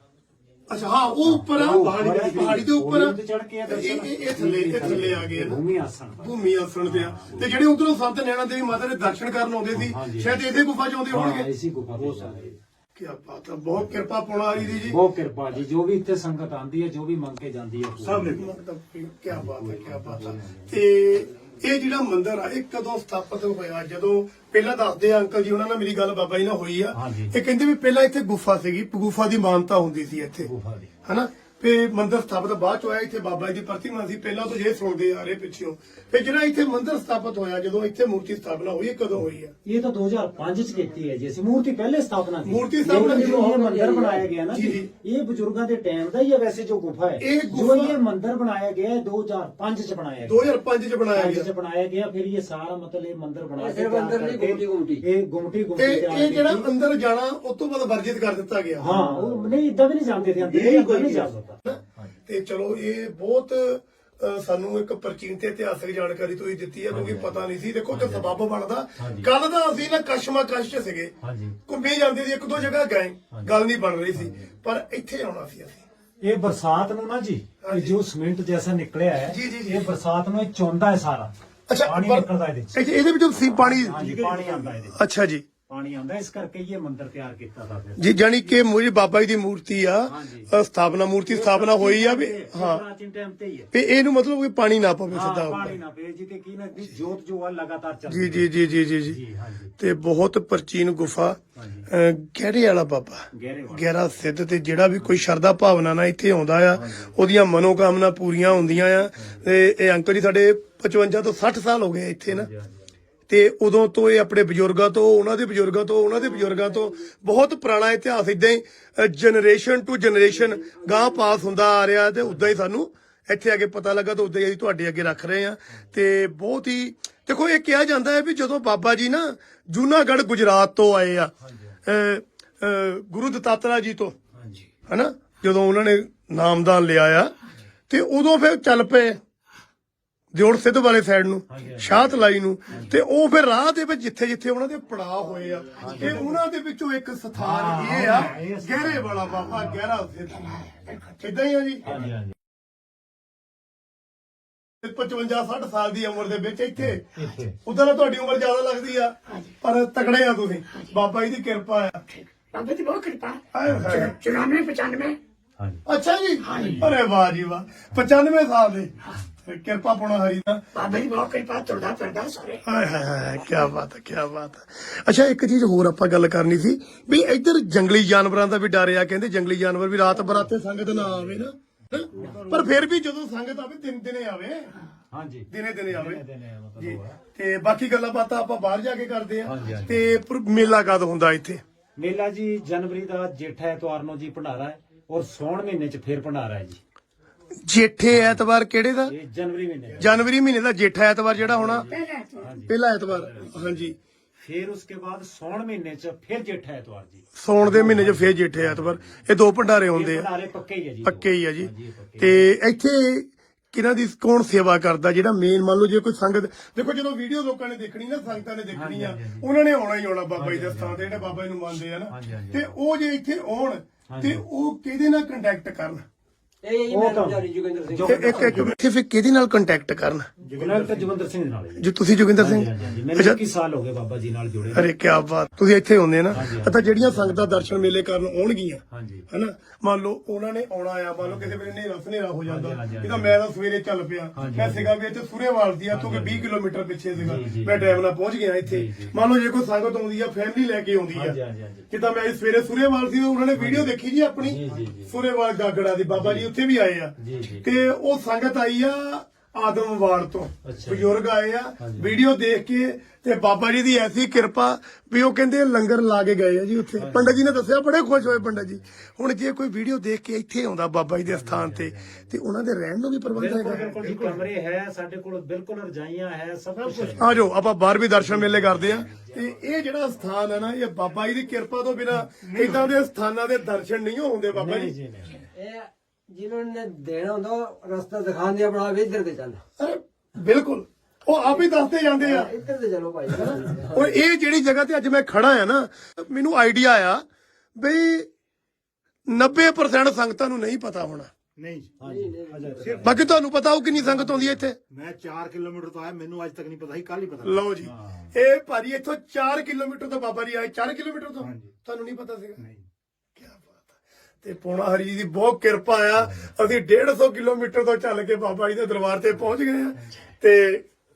ਅੱਛਾ ਹਾਂ ਉਹ ਉੱਪਰ ਆ ਪਹਾੜੀ ਪਹਾੜੀ ਦੇ ਉੱਪਰ ਆ। ਇਹ ਇਹ- ਇਹ ਥੱਲੇ ਇਹ ਥੱਲੇ ਆ ਗਏ ਭੂਮੀ ਆਸਣ ਪਰ। ਭੂਮੀ ਆਸਣ ਤੇ ਆ। ਤੇ ਜਿਹੜੇ ਉਧਰੋਂ ਸੰਤ ਨੈਣਾ ਦੇਵੀ ਮਾਤਾ ਦੇ ਦਰਸ਼ਨ ਕਰਨ ਆਉਂਦੇ ਸੀ ਸ਼ਾਇਦ ਇਸੇ ਗੁਫਾ 'ਚ ਆਉਂਦੇ ਹਾਂ, ਹੋਣਗੇ। ਇਸੀ ਗੁਫਾ ਬਹੁਤ ਸਾਰੇ ਕੀ ਬਾਤ ਆ ਬਹੁਤ ਕਿਰਪਾ ਪੁਣਾਰੀ ਦੀ ਜੀ। ਬਹੁਤ ਕਿਰਪਾ ਜੀ ਜੋ ਵੀ ਇੱਥੇ ਸੰਗਤ ਆਂਦੀ ਹੈ ਜੋ ਵੀ ਮੰਗ ਕੇ ਜਾਂਦੀ ਹੈ ਉਹ ਪੂਰਾ। ਸਭ ਨੇ ਕੀ ਬਾਤ ਹੈ ਕੀ ਬਾਤ ਹੈ ਤੇ ਇਹ ਜਿਹੜਾ ਮੰਦਿਰ ਆ ਇਹ ਕਦੋਂ ਸਥਾਪਿਤ ਹੋਇਆ? ਜਦੋਂ ਪਹਿਲਾਂ ਦੱਸਦੇ ਆ ਅੰਕਲ ਜੀ ਉਹਨਾਂ ਨਾਲ ਮੇਰੀ ਗੱਲ ਬਾਬਾ ਜੀ ਨਾਲ ਹੋਈ ਆ। ਹਾਂਜੀ। ਇਹ ਕਹਿੰਦੇ ਵੀ ਪਹਿਲਾਂ ਇੱਥੇ ਗੁਫਾ ਸੀਗੀ ਗੁਫਾ ਦੀ ਮਾਨਤਾ ਹੁੰਦੀ ਸੀ ਇੱਥੇ। ਗੁਫਾ ਦੀ। ਹਨਾ? ਤੇ ਮੰਦਿਰ ਸਥਾਪਿਤ ਬਾਅਦ ਚ ਹੋਇਆ ਇੱਥੇ ਬਾਬਾ ਜੀ ਦੀ ਪ੍ਰਤਿਮਾ ਸੀ। ਪਹਿਲਾਂ ਤੋਂ ਜੇ ਸੁਣਦੇ ਆ ਰਹੇ ਪਿੱਛੋਂ ਤੇ ਜਿਹੜਾ ਇੱਥੇ ਮੰਦਿਰ ਸਥਾਪਿਤ ਹੋਇਆ ਜਦੋਂ ਇੱਥੇ ਮੂਰਤੀ ਸਥਾਪਨਾ ਹੋਈ ਇਹ ਕਦੋਂ ਹੋਈ ਆ? ਇਹ ਤਾਂ 2005 ਚ ਕੀਤੀ ਹੈ ਜੀ। ਅਸੀਂ ਮੂਰਤੀ ਪਹਿਲੇ ਸਥਾਪਨਾ ਕੀਤੀ। ਮੂਰਤੀ ਸਥਾਪਨਾ। ਇਹ ਮੰਦਿਰ ਬਣਾਇਆ ਗਿਆ ਨਾ ਜੀ। ਇਹ ਬਜ਼ੁਰਗਾਂ ਦੇ ਟਾਈਮ ਦਾ ਹੀ ਹੈ ਵੈਸੇ ਜੋ ਗੁਫਾ ਹੈ। ਇਹ ਜੋ ਗੁਫਾ- ਇਹ ਮੰਦਿਰ ਬਣਾਇਆ ਗਿਆ ਹੈ 2005 ਚ ਬਣਾਇਆ ਗਿਆ। 2005 ਚ ਬਣਾਇਆ ਪੰਜ ਚ ਗਿਆ ਬਣਾਇਆ ਗਿਆ ਫਿਰ ਇਹ ਸਾਰਾ ਮਤਲਬ ਇਹ ਮੰਦਿਰ ਬਣਾ ਇਹ ਕੇ ਸਿਰਫ ਤਿਆਰ ਅੰਦਰ ਨਹੀਂ, ਕਰਕੇ ਗੁਮਟੀ ਗੁਮਟੀ। ਇਹ ਗੁਮਟੀ ਗੁਮਟੀ ਇਹ ਜਿਹੜਾ। ਅੰਦਰ ਜਾਣਾ ਉਸ ਤੋਂ ਬਾਅਦ ਵਰਜਿਤ ਕਰ ਦਿੱਤਾ ਗਿਆ। ਹਾਂ ਉਹ ਨਹੀਂ ਇਦਾਂ ਵੀ ਨਹੀਂ ਜਾਂਦੇ ਸੀ। ਅੰਦਰ ਇਹ ਇਹ ਕੋਈ ਨਹੀਂ ਜਾ। ਸਕਦਾ। ਤੇ ਚਲੋ ਇਹ ਬਹੁਤ ਸਾਨੂੰ ਇੱਕ ਪ੍ਰਾਚੀਨ ਤੇ ਇਤਿਹਾਸਕ ਜਾਣਕਾਰੀ ਤੁਸੀਂ ਦਿੱਤੀ ਹੈ ਕਿਉਂਕਿ ਪਤਾ ਨਹੀਂ ਸੀ। ਦੇਖੋ ਤੇ ਸਬੱਬ ਬਣਦਾ। ਕੱਲ ਦਾ ਅਸੀਂ ਨਾ ਕਸ਼ਮਾ ਕਸ਼ ਚ ਸੀਗੇ। ਘੁੰਮੀ ਜਾਂਦੇ ਸੀ ਇੱਕ ਦੋ ਜਗ੍ਹਾ ਗਏ। ਗੱਲ ਨਹੀਂ ਬਣ ਰਹੀ ਸੀ। ਪਰ ਇੱਥੇ ਆਉਣਾ ਸੀ ਅਸੀਂ। ਇਹ ਬਰਸਾਤ ਨੂੰ ਨਾ ਜੀ। ਜੋ ਸੀਮੈਂਟ ਜੈਸਾ ਨਿਕਲਿਆ ਹੈ। ਇਹ ਬਰਸਾਤ ਨੂੰ ਇਹ ਚੋਂਦਾ ਹੈ ਸਾਰਾ। ਪਾਣੀ ਪਰ- ਨਿਕਲਦਾ ਇਹਦੇ ਚ। ਅੱਛਾ, ਇਹਦੇ ਵਿੱਚੋਂ ਸੀ ਪਾਣੀ ਪਾਣੀ ਆਉਂਦਾ ਇਹਦੇ ਅੱਛਾ ਜੀ। ਪਾਣੀ ਆਉਂਦਾ ਇਸ ਕਰਕੇ ਇਹ ਮੰਦਿਰ ਤਿਆਰ ਕੀਤਾ ਫਿਰ। ਜੀ ਜਾਨੀ ਕਿ ਮੂਰੀ ਬਾਬਾ ਜੀ ਦੀ ਮੂਰਤੀ ਆ ਹਾਂਜੀ। ਅ, ਸਥਾਪਨਾ ਮੂਰਤੀ ਸਥਾਪਨਾ ਹੋਈ ਆ ਵੀ ਹਾਂ। ਪ੍ਰਾਚੀਨ ਟਾਈਮ ਤੇ ਹੀ ਹੈ ਵੀ ਇਹਨੂੰ ਮਤਲਬ ਕਿ ਪਾਣੀ ਨਾ ਪਵੇ ਹਾਂ, ਸਿੱਧਾ ਪਾਣੀ ਨਾ ਪਏ ਜੀ ਤੇ ਕੀ ਨਾ ਵੀ ਜੋਤ ਜੋ ਆ ਲਗਾਤਾਰ ਚੱਲਦੀ ਜੀ ਜੀ ਜੀ ਜੀ ਜੀ ਜੀ। ਜੀ ਹਾਂਜੀ। ਤੇ ਬਹੁਤ ਪ੍ਰਾਚੀਨ ਗੁਫਾ ਹਾਂਜੀ। ਅ, ਗਹਿਰੇ ਵਾਲਾ ਬਾਬਾ। ਗਹਿਰੇ ਵਾਲਾ ਗਹਿਰਾ ਸਿੱਧ ਤੇ ਜਿਹੜਾ ਵੀ ਕੋਈ ਸ਼ਰਧਾ ਭਾਵਨਾ ਨਾਲ ਇੱਥੇ ਆਉਂਦਾ ਆ ਉਹਦੀਆਂ ਮਨੋਕਾਮਨਾ ਪੂਰੀਆਂ ਹੁੰਦੀਆਂ ਆ। ਤੇ ਇਹ ਅੰਕਲ ਜੀ ਸਾਡੇ 55 ਤੋਂ 60 ਸਾਲ ਹੋ ਗਏ ਇੱਥੇ ਨਾ। ਜੀ, ਹਾਂਜੀ। ਤੇ ਉਦੋਂ ਤੋਂ ਇਹ ਆਪਣੇ ਬਜ਼ੁਰਗਾਂ ਤੋਂ ਉਹਨਾਂ ਦੇ ਬਜ਼ੁਰਗਾਂ ਤੋਂ ਉਹਨਾਂ ਦੇ ਬਜ਼ੁਰਗਾਂ ਤੋਂ ਬਹੁਤ ਪੁਰਾਣਾ ਇਤਿਹਾਸ ਇਦਾਂ ਹੀ ਜਨਰੇਸ਼ਨ ਟੂ ਜਨਰੇਸ਼ਨ ਗਾਂ ਪਾਸ ਹੁੰਦਾ ਆ ਰਿਹਾ ਤੇ ਉਦਾਂ ਹੀ ਸਾਨੂੰ ਇੱਥੇ ਆ ਕੇ ਪਤਾ ਲੱਗਾ ਤਾਂ ਉਦਾਂ ਹੀ ਅਸੀਂ ਤੁਹਾਡੇ ਅੱਗੇ ਰੱਖ ਰਹੇ ਆ ਤੇ ਬਹੁਤ ਹੀ ਦੇਖੋ ਇਹ ਕਿਹਾ ਜਾਂਦਾ ਹੈ ਵੀ ਜਦੋਂ ਬਾਬਾ ਜੀ ਨਾ ਜੂਨਾਗੜ੍ਹ ਗੁਜਰਾਤ ਤੋਂ ਆਏ ਆ ਗੁਰੂ ਦਤਾਤਰਾ ਜੀ ਤੋਂ ਹਾਂਜੀ। ਹਨਾ? ਜਦੋਂ ਉਹਨਾਂ ਨੇ ਨਾਮਦਾਨ ਲਿਆ ਆ ਤੇ ਉਦੋਂ ਫਿਰ ਚੱਲ ਪਏ। ਦਿਓੜ ਸਿੱਧ ਵਾਲੇ ਸਾਈਡ ਨੂੰ ਸ਼ਾਹਤ ਲਾਈ ਨੂੰ ਤੇ ਉਹ ਫਿਰ ਰਾਹ ਦੇ ਵਿੱਚ ਜਿੱਥੇ ਜਿੱਥੇ ਉਹਨਾਂ ਦੇ ਪੜਾਅ ਹੋਏ ਆ ਇਹ ਉਹਨਾਂ ਦੇ ਵਿੱਚੋਂ ਇੱਕ ਸਥਾਨ ਇਹ ਆ ਗਹਿਰੇ ਵਾਲਾ ਬਾਬਾ ਗਹਿਰਾ ਸਿੱਧ। ਇਦਾਂ ਹੀ ਆ ਜੀ। ਹਾਂਜੀ ਹਾਂਜੀ। 55 60 ਸਾਲ ਦੀ ਉਮਰ ਦੇ ਵਿੱਚ ਇੱਥੇ। ਉਦੋਂ ਤਾਂ ਤੁਹਾਡੀ ਉਮਰ ਜ਼ਿਆਦਾ ਲੱਗਦੀ ਆ। ਪਰ ਤਕੜੇ ਆ ਤੁਸੀਂ। ਬਾਬਾ ਜੀ ਦੀ ਕਿਰਪਾ ਆ। ਬਾਬੇ ਦੀ ਬਹੁਤ ਕਿਰਪਾ। ਹਾਏ। ਹਾਏ। 94 95 ਹਾਂਜੀ। ਅੱਛਾ ਜੀ? ਅਰੇ ਵਾਹ ਜੀ ਵਾਹ। 95 ਸਾਲ ਦੇ। ਕਿਰਪਾ ਪੁਣਾ ਹਰੀ ਦਾ। ਬਾਬੇ ਦੀ ਬਹੁਤ ਕਿਰਪਾ ਤੁਰਦਾ ਫਿਰਦਾ ਸਾਰੇ। ਹਾਏ ਹਾਏ ਹਾਏ ਕੀ ਬਾਤ ਹੈ ਕੀ ਬਾਤ ਹੈ। ਅੱਛਾ ਇੱਕ ਚੀਜ਼ ਹੋਰ ਆਪਾਂ ਗੱਲ ਕਰਨੀ ਸੀ ਵੀ ਇੱਧਰ ਜੰਗਲੀ ਜਾਨਵਰਾਂ ਦਾ ਵੀ ਡਰ ਆ ਕਹਿੰਦੇ ਜੰਗਲੀ ਜਾਨਵਰ ਵੀ ਰਾਤ ਬਰਾਤੇ ਸੰਗਤ ਨਾ ਆਵੇ ਨਾ ਹੈਂ? ਪਰ ਫਿਰ ਵੀ ਜਦੋਂ ਸੰਗਤ ਆਵੇ ਦਿਨ ਦਿਨੇ ਆਵੇ। ਹਾਂਜੀ। ਦਿਨੇ ਦਿਨੇ ਆਵੇ। ਦਿਨੇ ਮਤਲਬ ਜੀ। ਤੇ ਬਾਕੀ ਗੱਲਾਂ ਬਾਤਾਂ ਆਪਾਂ ਬਾਹਰ ਜਾ ਕੇ ਕਰਦੇ ਆ। ਹਾਂਜੀ, ਹਾਂਜੀ। ਤੇ ਪਰ ਮੇਲਾ ਕਦ ਹੁੰਦਾ ਇੱਥੇ? ਮੇਲਾ ਜੀ ਜਨਵਰੀ ਦਾ ਜੇਠਾ ਐਤਵਾਰ ਨੂੰ ਜੀ ਭੰਡਾਰਾ ਹੈ ਔਰ ਸੌਣ ਮਹੀਨੇ ਚ ਫੇਰ ਭੰਡਾਰਾ ਹੈ ਜੀ। ਜੇਠੇ ਐਤਵਾਰ ਕਿਹੜੇ ਦਾ? ਇਹ ਜਨਵਰੀ ਮਹੀਨੇ ਦਾ। ਜਨਵਰੀ ਮਹੀਨੇ ਦਾ ਜੇਠਾ ਐਤਵਾਰ ਜਿਹੜਾ ਹੋਣਾ? ਪਹਿਲਾਂ ਐਤਵਾਰ। ਹਾਂਜੀ। ਫਿਰ ਉਸਕੇ ਬਾਅਦ ਸੌਣ ਮਹੀਨੇ ਚ ਫਿਰ ਜੇਠਾ ਐਤਵਾਰ ਜੀ। ਸੌਣ ਦੇ ਮਹੀਨੇ 'ਚ ਫੇਰ ਜੇਠੇ ਐਤਵਾਰ। ਇਹ ਦੋ ਭੰਡਾਰੇ ਇਹ ਹੁੰਦੇ ਆ। ਭੰਡਾਰੇ ਪੱਕੇ ਹੀ ਹੈ ਜੀ। ਪੱਕੇ ਹੀ ਆ ਜੀ। ਹਾਂਜੀ, ਇਹ ਪੱਕੇ। ਤੇ ਇੱਥੇ ਕਿਹਨਾਂ ਦੀ ਕੌਣ ਸੇਵਾ ਕਰਦਾ? ਜਿਹੜਾ ਮੇਨ ਮੰਨ ਲਓ ਜੇ ਕੋਈ ਸੰਗਤ ਦੇਖੋ ਜਦੋਂ ਵੀਡੀਓ ਲੋਕਾਂ ਨੇ ਦੇਖਣੀ ਨਾ ਸੰਗਤਾਂ ਨੇ ਦੇਖਣੀ ਆ ਉਹਨਾਂ ਨੇ ਆਉਣਾ ਹੀ ਆਉਣਾ ਬਾਬਾ ਜੀ ਦੇ ਸਥਾਨ ਤੇ ਜਿਹੜੇ ਬਾਬਾ ਜੀ ਨੂੰ ਮੰਨਦੇ ਆ ਨਾ। ਹਾਂਜੀ, ਹਾਂਜੀ। ਤੇ ਉਹ ਜੇ ਇੱਥੇ ਆਉਣ ਤੇ ਉਹ ਕਿਹਦੇ ਨਾਲ ਕੰਟੈਕਟ ਕਰਨ? ਇਹ ਹੀ ਉਹ ਮੈਂ ਤਾਂ- ਜਾਰੀ ਜੋਗਿੰਦਰ ਸਿੰਘ ਜੋ- ਤੇ ਇੱਕ ਇੱਕ ਇੱਥੇ ਫਿਰ ਕਿਹਦੇ ਨਾਲ ਕੰਟੈਕਟ ਕਰਨ? ਜਗਨਲ ਤੇ ਜਵੰਦਰ ਸਿੰਘ ਦੇ ਨਾਲ ਹੈ। ਜੀ ਜੋ ਤੁਸੀਂ ਜੋਗਿੰਦਰ ਸਿੰਘ? ਹਾਂਜੀ, ਹਾਂਜੀ। ਮੈਨੂੰ ਅੱਛਾ। 21 ਸਾਲ ਹੋ ਗਏ ਬਾਬਾ ਜੀ ਨਾਲ ਜੁੜੇ ਅਰੇ ਕੀ ਬਾਤ। ਤੁਸੀਂ ਇੱਥੇ ਹੁੰਦੇ ਨਾ ਹਾਂਜੀ, ਹਾਂਜੀ। ਅੱਛਾ ਜਿਹੜੀਆਂ ਸੰਗਤਾਂ ਦਰਸ਼ਨ ਮੇਲੇ ਕਰਨ ਆਉਣਗੀਆਂ ਹਾਂਜੀ। ਹਨਾ? ਮੰਨ ਲਓ ਉਹਨਾਂ ਨੇ ਆਉਣਾ ਆ ਮੰਨ ਲਓ ਕਿਸੇ ਵੇਲੇ ਹਨੇਰਾ ਹਨੇਰਾ ਹੋ ਜਾਂਦਾ ਹਾਂਜੀ, ਹਾਂਜੀ, ਇਹਦਾ ਮੈਂ ਤਾਂ ਸਵੇਰੇ ਚੱਲ ਪਿਆ ਮੈਂ। ਸੀਗਾ ਵੀ ਇੱਥੇ ਸੂਰੇਵਾਲ ਦੀ ਆ ਤੋਂ 20 ਕਿਲੋਮੀਟਰ ਪਿੱਛੇ ਸੀਗਾ। ਮੈਂ। ਟਾਈਮ ਨਾਲ ਪਹੁੰਚ ਗਿਆ ਇੱਥੇ। ਜੀ, ਜੀ। ਮੰਨ ਲਓ ਜੇ ਕੋਈ ਸੰਗਤ ਆਉਂਦੀ ਆ ਫੈਮਿਲੀ ਲੈ ਕੇ ਆਉਂਦੀ ਹਾਂਜੀ ਆ ਹਾਂਜੀ। ਜਿੱਦਾਂ ਮੈਂ ਸਵੇਰੇ ਸੂਰੇਵਾਲ ਸੀ ਉਹਨਾਂ ਨੇ ਵੀਡੀਓ ਦੇਖੀ ਜੀ ਆਪਣੀ। ਸੂਰੇਵਾਲ ਗਾਗੜਾ ਦੀ ਬਾਬਾ ਜੀ ਉੱਥੇ ਵੀ ਆਏ ਆ। ਜੀ, ਜੀ। ਤੇ ਉਹ ਸੰਗਤ ਆਈ ਆ ਆਦਮਵਾਲ ਤੋਂ। ਅੱਛਾ। ਬਜ਼ੁਰਗ ਆਏ ਆ। ਹਾਂਜੀ। ਵੀਡੀਓ ਦੇਖ ਕੇ ਤੇ ਬਾਬਾ ਜੀ ਦੀ ਐਸੀ ਕਿਰਪਾ ਵੀ ਉਹ ਕਹਿੰਦੇ ਲੰਗਰ ਲਾ ਕੇ ਗਏ ਆ ਜੀ ਉੱਥੇ। ਪੰਡਤ ਜੀ ਨੇ ਦੱਸਿਆ ਬੜੇ ਖੁਸ਼ ਹੋਏ ਪੰਡਤ ਜੀ। ਹੁਣ ਜੇ ਕੋਈ ਵੀਡੀਓ ਦੇਖ ਕੇ ਇੱਥੇ ਆਉਂਦਾ ਬਾਬਾ ਜੀ ਦੇ ਸਥਾਨ ਤੇ ਤੇ ਉਹਨਾਂ ਦੇ ਰਹਿਣ ਨੂੰ ਵੀ ਪ੍ਰਬੰਧ ਬਿਲਕੁਲ ਹੈਗਾ। ਬਿਲਕੁਲ ਜੀ ਕਮਰੇ ਹੈ ਸਾਡੇ ਕੋਲ ਬਿਲਕੁਲ ਰਜਾਈਆਂ ਹੈ ਸਭ ਕੁਝ ਹੈ। ਆ ਜਾਓ ਆਪਾਂ ਬਾਹਰ ਵੀ ਦਰਸ਼ਨ ਮੇਲੇ ਕਰਦੇ ਆ। ਤੇ ਇਹ ਜਿਹੜਾ ਸਥਾਨ ਹੈ ਨਾ ਇਹ ਬਾਬਾ ਜੀ ਦੀ ਕਿਰਪਾ ਤੋਂ ਬਿਨਾ ਇਦਾਂ ਦੇ ਸਥਾਨਾਂ ਦੇ ਦਰਸ਼ਨ ਨਹੀਂ ਹੁੰਦੇ ਬਾਬਾ ਜੀ। ਜੀ ਨਹੀਂ ਇਹ ਜਿਹਨਾਂ ਨੇ ਦੇਣਾ ਹੁੰਦਾ ਉਹ ਰਸਤਾ ਦਿਖਾਉਣ ਦੀ ਆਪਣਾ ਵੀ ਇੱਧਰ ਤੇ ਚੱਲ। ਅਰੇ ਬਿਲਕੁਲ। ਉਹ ਆਪ ਹੀ ਦੱਸਦੇ ਜਾਂਦੇ ਆ। ਇੱਧਰ ਤੇ ਚਲੋ ਭਾਈ। ਔਰ ਇਹ ਜਿਹੜੀ ਜਗ੍ਹਾ ਤੇ ਅੱਜ ਮੈਂ ਖੜਾ ਆ ਨਾ ਮੈਨੂੰ ਆਈਡੀਆ ਆ ਬਈ 90% ਸੰਗਤਾਂ ਨੂੰ ਨਹੀਂ ਪਤਾ ਹੋਣਾ। ਨਹੀਂ ਹਾਂਜੀ ਬਾਕੀ ਤੁਹਾਨੂੰ ਪਤਾ ਹੋ ਕਿੰਨੀ ਸੰਗਤ ਆਉਂਦੀ ਹੈ ਇੱਥੇ? ਮੈਂ 4 ਕਿਲੋਮੀਟਰ ਤੋਂ ਆਇਆ ਮੈਨੂੰ ਅੱਜ ਤੱਕ ਨਹੀਂ ਪਤਾ ਸੀ ਕੱਲ ਹੀ ਪਤਾ ਲਓ ਜੀ। ਇਹ ਭਾਜੀ ਇੱਥੋਂ 4 ਕਿਲੋਮੀਟਰ ਤੋਂ ਬਾਬਾ ਜੀ ਆਏ 4 ਕਿਲੋਮੀਟਰ ਤੋਂ? ਤੁਹਾਨੂੰ ਨਹੀਂ ਪਤਾ ਸੀਗਾ? ਨਹੀਂ। ਤੇ ਪੋਣਾ ਹਰੀ ਜੀ ਦੀ ਬਹੁਤ ਕਿਰਪਾ ਆ। ਅਸੀਂ 150 ਕਿਲੋਮੀਟਰ ਤੋਂ ਚੱਲ ਕੇ ਬਾਬਾ ਜੀ ਦੇ ਦਰਬਾਰ ਤੇ ਪਹੁੰਚ ਗਏ ਆ। ਤੇ